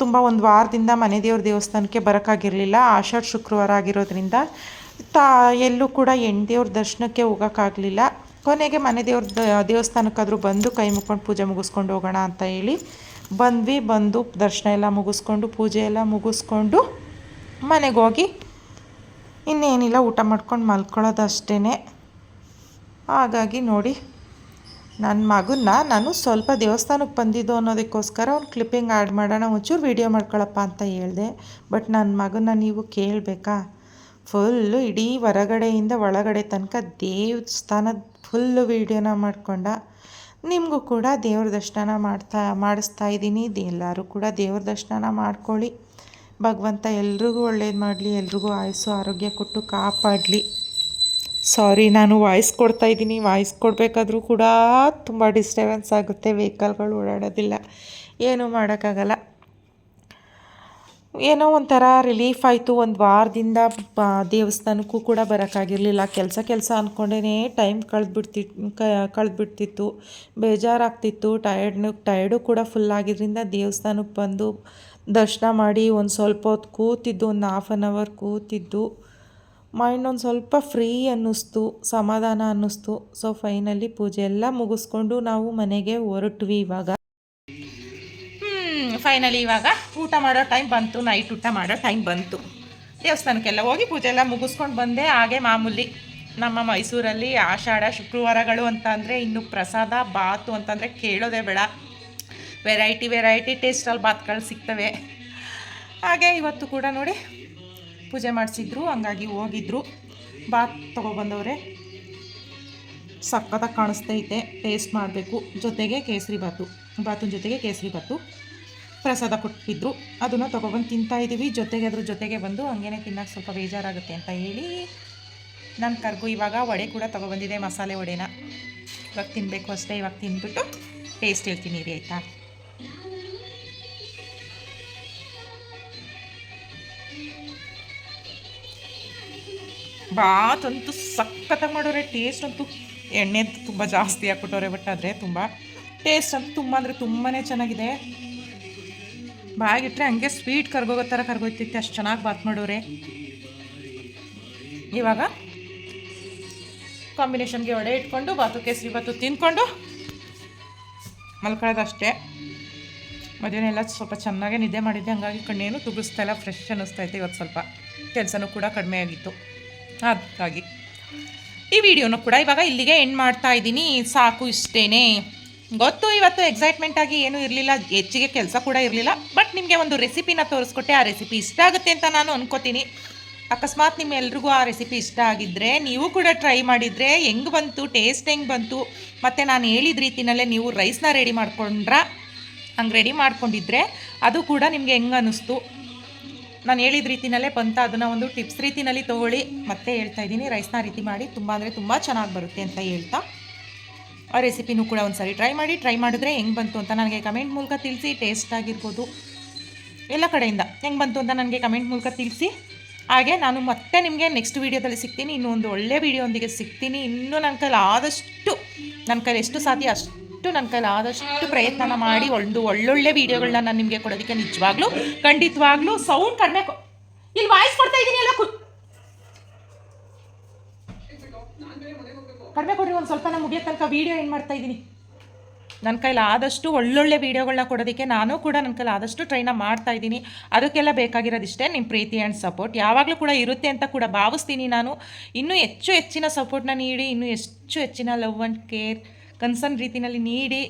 ತುಂಬ ಒಂದು ವಾರದಿಂದ ಮನೆ ದೇವ್ರ ದೇವಸ್ಥಾನಕ್ಕೆ ಬರೋಕ್ಕಾಗಿರಲಿಲ್ಲ. ಆಷಾಢ ಶುಕ್ರವಾರ ಆಗಿರೋದ್ರಿಂದ, ತಾ, ಎಲ್ಲೂ ಕೂಡ ಹೆಣ್ಣು ದೇವ್ರ ದರ್ಶನಕ್ಕೆ ಹೋಗೋಕ್ಕಾಗಲಿಲ್ಲ. ಕೊನೆಗೆ ಮನೆ ದೇವ್ರ ದೇವಸ್ಥಾನಕ್ಕಾದರೂ ಬಂದು ಕೈ ಮುಕ್ಕೊಂಡು ಪೂಜೆ ಮುಗಿಸ್ಕೊಂಡು ಹೋಗೋಣ ಅಂತ ಹೇಳಿ ಬಂದ್ವಿ, ಬಂದು ದರ್ಶನ ಎಲ್ಲ ಮುಗಿಸ್ಕೊಂಡು, ಪೂಜೆ ಎಲ್ಲ ಮುಗಿಸ್ಕೊಂಡು ಮನೆಗೆ ಹೋಗಿ. ಇನ್ನೇನಿಲ್ಲ, ಊಟ ಮಾಡ್ಕೊಂಡು ಮಲ್ಕೊಳ್ಳೋದಷ್ಟೇ ಹಾಗಾಗಿ ನೋಡಿ ನನ್ನ ಮಗನ್ನ ನಾನು ಸ್ವಲ್ಪ ದೇವಸ್ಥಾನಕ್ಕೆ ಬಂದಿದ್ದು ಅನ್ನೋದಕ್ಕೋಸ್ಕರ ಅವ್ನು ಕ್ಲಿಪ್ಪಿಂಗ್ ಆ್ಯಡ್ ಮಾಡೋಣ, ಒಂಚೂರು ವೀಡಿಯೋ ಮಾಡ್ಕೊಳಪ್ಪ ಅಂತ ಹೇಳಿದೆ. ಬಟ್ ನನ್ನ ಮಗನ್ನ ನೀವು ಕೇಳಬೇಕಾ? ಫುಲ್ಲು ಇಡೀ ಹೊರಗಡೆಯಿಂದ ಒಳಗಡೆ ತನಕ ದೇವಸ್ಥಾನದ ಫುಲ್ಲು ವೀಡಿಯೋನ ಮಾಡ್ಕೊಂಡ ನಿಮಗೂ ಕೂಡ ದೇವ್ರ ದರ್ಶನ ಮಾಡ್ತಾ, ಮಾಡಿಸ್ತಾ ಇದ್ದೀನಿ. ಎಲ್ಲರೂ ಕೂಡ ದೇವ್ರ ದರ್ಶನ ಮಾಡ್ಕೊಳ್ಳಿ. ಭಗವಂತ ಎಲ್ರಿಗೂ ಒಳ್ಳೇದು ಮಾಡಲಿ, ಎಲ್ರಿಗೂ ಆಯಸ್ಸು, ಆರೋಗ್ಯ ಕೊಟ್ಟು ಕಾಪಾಡಲಿ. ಸಾರಿ ನಾನು ವಾಯ್ಸ್ ಕೊಡ್ತಾ ಇದ್ದೀನಿ. ವಾಯ್ಸ್ ಕೊಡಬೇಕಾದ್ರೂ ಕೂಡ ತುಂಬ ಡಿಸ್ಟರ್ಬೆನ್ಸ್ ಆಗುತ್ತೆ. ವೆಹಿಕಲ್ಗಳು ಓಡಾಡೋದಿಲ್ಲ. ಏನೂ ಮಾಡೋಕ್ಕಾಗಲ್ಲ. ಏನೋ ಒಂಥರ ರಿಲೀಫ್ ಆಯಿತು. ಒಂದು ವಾರದಿಂದ ದೇವಸ್ಥಾನಕ್ಕೂ ಕೂಡ ಬರೋಕ್ಕಾಗಿರಲಿಲ್ಲ. ಕೆಲಸ ಕೆಲಸ ಅಂದ್ಕೊಂಡೇ ಟೈಮ್ ಕಳೆದ್ಬಿಡ್ತಿ ಕಳೆದ್ಬಿಡ್ತಿತ್ತು. ಬೇಜಾರಾಗ್ತಿತ್ತು. ಟಯರ್ಡ್ನ ಟಯರ್ಡು ಕೂಡ ಫುಲ್ ಆಗಿದ್ದರಿಂದ ದೇವಸ್ಥಾನಕ್ಕೆ ಬಂದು ದರ್ಶನ ಮಾಡಿ ಒಂದು ಸ್ವಲ್ಪ ಹೊತ್ತು ಕೂತಿದ್ದು, ಒಂದು ಹಾಫ್ ಆನ್ ಅವರ್ ಕೂತಿದ್ದು. ಮೈಂಡ್ ಒಂದು ಸ್ವಲ್ಪ ಫ್ರೀ ಅನ್ನಿಸ್ತು, ಸಮಾಧಾನ ಅನ್ನಿಸ್ತು. ಸೊ ಫೈನಲಿ ಪೂಜೆ ಎಲ್ಲ ಮುಗಿಸ್ಕೊಂಡು ನಾವು ಮನೆಗೆ ಹೊರಟ್ವಿ ಇವಾಗ. ಫೈನಲಿ ಇವಾಗ ಊಟ ಮಾಡೋ ಟೈಮ್ ಬಂತು ನೈಟ್ ಊಟ ಮಾಡೋ ಟೈಮ್ ಬಂತು. ದೇವಸ್ಥಾನಕ್ಕೆಲ್ಲ ಹೋಗಿ ಪೂಜೆ ಎಲ್ಲ ಮುಗಿಸ್ಕೊಂಡು ಬಂದೆ. ಹಾಗೆ ಮಾಮೂಲಿ ನಮ್ಮ ಮೈಸೂರಲ್ಲಿ ಆಷಾಢ, ಶುಕ್ರವಾರಗಳು ಅಂತ ಅಂದರೆ ಇನ್ನು ಪ್ರಸಾದ, ಬಾತು ಅಂತಂದರೆ ಕೇಳೋದೇ ಬೇಡ. ವೆರೈಟಿ ವೆರೈಟಿ ಟೇಸ್ಟಲ್ಲಿ ಬಾತ್ಗಳು ಸಿಗ್ತವೆ. ಹಾಗೆ ಇವತ್ತು ಕೂಡ ನೋಡಿ ಪೂಜೆ ಮಾಡಿಸಿದ್ರು, ಹಂಗಾಗಿ ಹೋಗಿದ್ರು. ಬಾತ್ ತೊಗೊಬಂದವ್ರೆ. ಸಕ್ಕತ್ತಾಗಿ ಕಾಣಿಸ್ತೈತೆ ಟೇಸ್ಟ್ ಮಾಡಬೇಕು. ಜೊತೆಗೆ ಕೇಸರಿ ಬಾತು, ಬಾತುನ ಜೊತೆಗೆ ಕೇಸರಿ ಬಾತು. ಪ್ರಸಾದ ಕೊಟ್ಟಿದ್ರು. ಅದನ್ನು ತೊಗೊಬಂದು ತಿಂತಾ ಇದ್ದೀವಿ ಜೊತೆಗೆ ಅದ್ರ ಜೊತೆಗೆ ಬಂದು ಹಂಗೇನೆ ತಿನ್ನೋಕೆ ಸ್ವಲ್ಪ ಬೇಜಾರಾಗುತ್ತೆ ಅಂತ ಹೇಳಿ ನನ್ನ ಕರ್ಗು ಇವಾಗ ವಡೆ ಕೂಡ ತೊಗೊಬಂದಿದೆ, ಮಸಾಲೆ ವಡೆನ. ಇವಾಗ ತಿನ್ನಬೇಕು ಅಷ್ಟೇ, ಇವಾಗ ತಿಂದ್ಬಿಟ್ಟು ಟೇಸ್ಟ್ ಹೇಳ್ತೀನಿ ರೀ ಆಯಿತಾ? ಬಾತಂತೂ ಸಖತ್ತಾಗಿ ಮಾಡೋರೆ ಟೇಸ್ಟ್ ಅಂತೂ ಎಣ್ಣೆ ತುಂಬ ಜಾಸ್ತಿ ಹಾಕ್ಬಿಟ್ಟವ್ರೆ ಬಟ್ ಆದರೆ ತುಂಬ ಟೇಸ್ಟ್ ಅಂತೂ ತುಂಬ ಅಂದರೆ ತುಂಬಾ ಚೆನ್ನಾಗಿದೆ. ಬಾಗಿಟ್ರೆ ಹಂಗೆ ಸ್ವೀಟ್ ಕರ್ಗೋಗೋ ಥರ ಕರ್ಗೋಯ್ತಿತ್ತು, ಅಷ್ಟು ಚೆನ್ನಾಗಿ ಬಾತ್ ಮಾಡೋರೆ. ಇವಾಗ ಕಾಂಬಿನೇಷನ್ಗೆ ಒಡೆ ಇಟ್ಕೊಂಡು, ಬಾತು ಕೇಸರಿ ಬಾತು ತಿಂದ್ಕೊಂಡು ಮಲ್ಕೊಳ್ಳೋದಷ್ಟೇ. ಮಧ್ಯಾಹ್ನ ಸ್ವಲ್ಪ ಚೆನ್ನಾಗೆ ನಿದ್ದೆ ಮಾಡಿದ್ದೆ, ಹಂಗಾಗಿ ಕಣ್ಣೇನು ತುಗಿಸ್ತಾ ಇಲ್ಲ ಫ್ರೆಶ್ ಅನ್ನಿಸ್ತೈತೆ ಇವತ್ತು ಸ್ವಲ್ಪ. ಕೆಲಸನೂ ಕೂಡ ಕಡಿಮೆ ಆಗಿತ್ತು. ಅದಕ್ಕಾಗಿ ಈ ವಿಡಿಯೋನು ಕೂಡ ಇವಾಗ ಇಲ್ಲಿಗೆ ಎಂಡ್ ಮಾಡ್ತಾ ಇದ್ದೀನಿ. ಸಾಕು ಇಷ್ಟೇನೆ. ಗೊತ್ತು, ಇವತ್ತು ಎಕ್ಸೈಟ್ಮೆಂಟ್ ಆಗಿ ಏನೂ ಇರಲಿಲ್ಲ, ಹೆಚ್ಚಿಗೆ ಕೆಲಸ ಕೂಡ ಇರಲಿಲ್ಲ ಬಟ್ ನಿಮಗೆ ಒಂದು ರೆಸಿಪಿನ ತೋರಿಸ್ಕೊಟ್ಟೆ, ಆ ರೆಸಿಪಿ ಇಷ್ಟ ಆಗುತ್ತೆ ಅಂತ ನಾನು ಅನ್ಕೋತೀನಿ. ಅಕಸ್ಮಾತ್ ನಿಮ್ಮೆಲ್ರಿಗೂ ಆ ರೆಸಿಪಿ ಇಷ್ಟ ಆಗಿದ್ದರೆ ನೀವು ಕೂಡ ಟ್ರೈ ಮಾಡಿದರೆ ಹೆಂಗೆ ಬಂತು ಟೇಸ್ಟ್ ಹೆಂಗೆ ಬಂತು, ಮತ್ತು ನಾನು ಹೇಳಿದ ರೀತಿಯಲ್ಲೇ ನೀವು ರೈಸ್ನ ರೆಡಿ ಮಾಡ್ಕೊಂಡ್ರ, ಹಂಗೆ ರೆಡಿ ಮಾಡ್ಕೊಂಡಿದ್ರೆ ಅದು ಕೂಡ ನಿಮಗೆ ಹೆಂಗೆ ಅನ್ನಿಸ್ತು. ನಾನು ಹೇಳಿದ ರೀತಿನಲ್ಲೇ ಬಂತ, ಅದನ್ನು ಒಂದು ಟಿಪ್ಸ್ ರೀತಿನಲ್ಲಿ ತೊಗೊಳ್ಳಿ. ಮತ್ತೆ ಹೇಳ್ತಾ ಇದ್ದೀನಿ ರೈಸ್ನ ರೀತಿ ಮಾಡಿ, ತುಂಬ ಅಂದರೆ ತುಂಬ ಚೆನ್ನಾಗಿ ಬರುತ್ತೆ ಅಂತ ಹೇಳ್ತಾ. ಆ ರೆಸಿಪಿನೂ ಕೂಡ ಒಂದು ಸರಿ ಟ್ರೈ ಮಾಡಿ ಟ್ರೈ ಮಾಡಿದ್ರೆ ಹೆಂಗೆ ಬಂತು ಅಂತ ನನಗೆ ಕಮೆಂಟ್ ಮೂಲಕ ತಿಳಿಸಿ ಟೇಸ್ಟ್ ಆಗಿರ್ಬೋದು. ಎಲ್ಲ ಕಡೆಯಿಂದ ಹೆಂಗೆ ಬಂತು ಅಂತ ನನಗೆ ಕಮೆಂಟ್ ಮೂಲಕ ತಿಳಿಸಿ. ಹಾಗೆ ನಾನು ಮತ್ತೆ ನಿಮಗೆ ನೆಕ್ಸ್ಟ್ ವೀಡಿಯೋದಲ್ಲಿ ಸಿಗ್ತೀನಿ. ಇನ್ನೂ ಒಂದು ಒಳ್ಳೆ ವೀಡಿಯೋಂದಿಗೆ ಸಿಗ್ತೀನಿ. ಇನ್ನೂ ನನ್ನ ಕೈಲಿ ಆದಷ್ಟು ನನ್ನ ಕೈಲಿ ಎಷ್ಟು ಸಾಧ್ಯ ಅಷ್ಟು ನನ್ನ ಕೈಲಿ ಆದಷ್ಟು ಪ್ರಯತ್ನ ಮಾಡಿ, ಒಂದು ಒಳ್ಳೊಳ್ಳೆ ವೀಡಿಯೋಗಳನ್ನ ನಾನು ನಿಮಗೆ ಕೊಡೋದಕ್ಕೆ ನಿಜವಾಗ್ಲೂ, ಖಂಡಿತವಾಗ್ಲೂ ಸೌಂಡ್ ಕಡಿಮೆ ಇಲ್ಲಿ ವಾಯ್ಸ್ ಕೊಡ್ತಾ ಇದ್ದೀನಿ ಎಲ್ಲ ಕಡಿಮೆ ಕೊಡ್ರಿ, ಒಂದು ಸ್ವಲ್ಪ ನಾನು ಮುಗಿಯೋ ತನಕ ವೀಡಿಯೋ ಏನು ಮಾಡ್ತಾ ಇದ್ದೀನಿ ನನ್ನ ಕೈಲಿ ಆದಷ್ಟು ಒಳ್ಳೊಳ್ಳೆ ವೀಡಿಯೋಗಳನ್ನ ಕೊಡೋದಕ್ಕೆ ನಾನು ಕೂಡ ನನ್ನ ಕೈಲಿ ಆದಷ್ಟು ಟ್ರೈನ ಮಾಡ್ತಾ ಇದ್ದೀನಿ ಅದಕ್ಕೆಲ್ಲ ಬೇಕಾಗಿರೋದಿಷ್ಟೇ ನಿಮ್ಮ ಪ್ರೀತಿ ಆ್ಯಂಡ್ ಸಪೋರ್ಟ್ ಯಾವಾಗಲೂ ಕೂಡ ಇರುತ್ತೆ ಅಂತ ಕೂಡ ಭಾವಿಸ್ತೀನಿ ನಾನು. ಇನ್ನೂ ಹೆಚ್ಚು ಹೆಚ್ಚಿನ ಸಪೋರ್ಟ್ನ ನೀಡಿ, ಇನ್ನೂ ಹೆಚ್ಚು ಹೆಚ್ಚಿನ ಲವ್ ಆ್ಯಂಡ್ ಕೇರ್ ಕನ್ಸರ್ನ್ ರೀತಿಯಲ್ಲಿ ನೀಡಿ,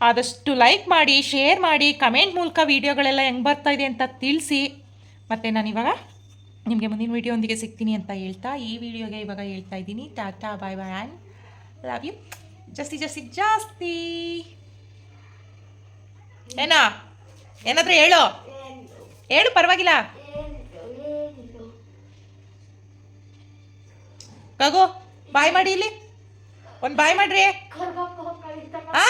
ಆದಷ್ಟು ಲೈಕ್ ಮಾಡಿ ಶೇರ್ ಮಾಡಿ ಕಮೆಂಟ್ ಮೂಲಕ ವೀಡಿಯೋಗಳೆಲ್ಲ ಹೆಂಗೆ ಬರ್ತಾ ಇದೆ ಅಂತ ತಿಳಿಸಿ. ಮತ್ತು ನಾನಿವಾಗ ನಿಮಗೆ ಮುಂದಿನ ವಿಡಿಯೋಂದಿಗೆ ಸಿಗ್ತೀನಿ ಅಂತ ಹೇಳ್ತಾ ಈ ವಿಡಿಯೋಗೆ ಇವಾಗ ಹೇಳ್ತಾ ಇದ್ದೀನಿ. Tata bye bye and love you ಜಾಸ್ತಿ ಜಾಸ್ತಿ ಜಾಸ್ತಿ. ಏನಾ? ಏನಾದರೂ ಹೇಳು? ಹೇಳು ಪರವಾಗಿಲ್ಲ. ಗಗು ಬಾಯ್ ಮಾಡಿ ಇಲ್ಲಿ. ಒಂದು ಬಾಯ್ ಮಾಡ್ರಿ. ಆ?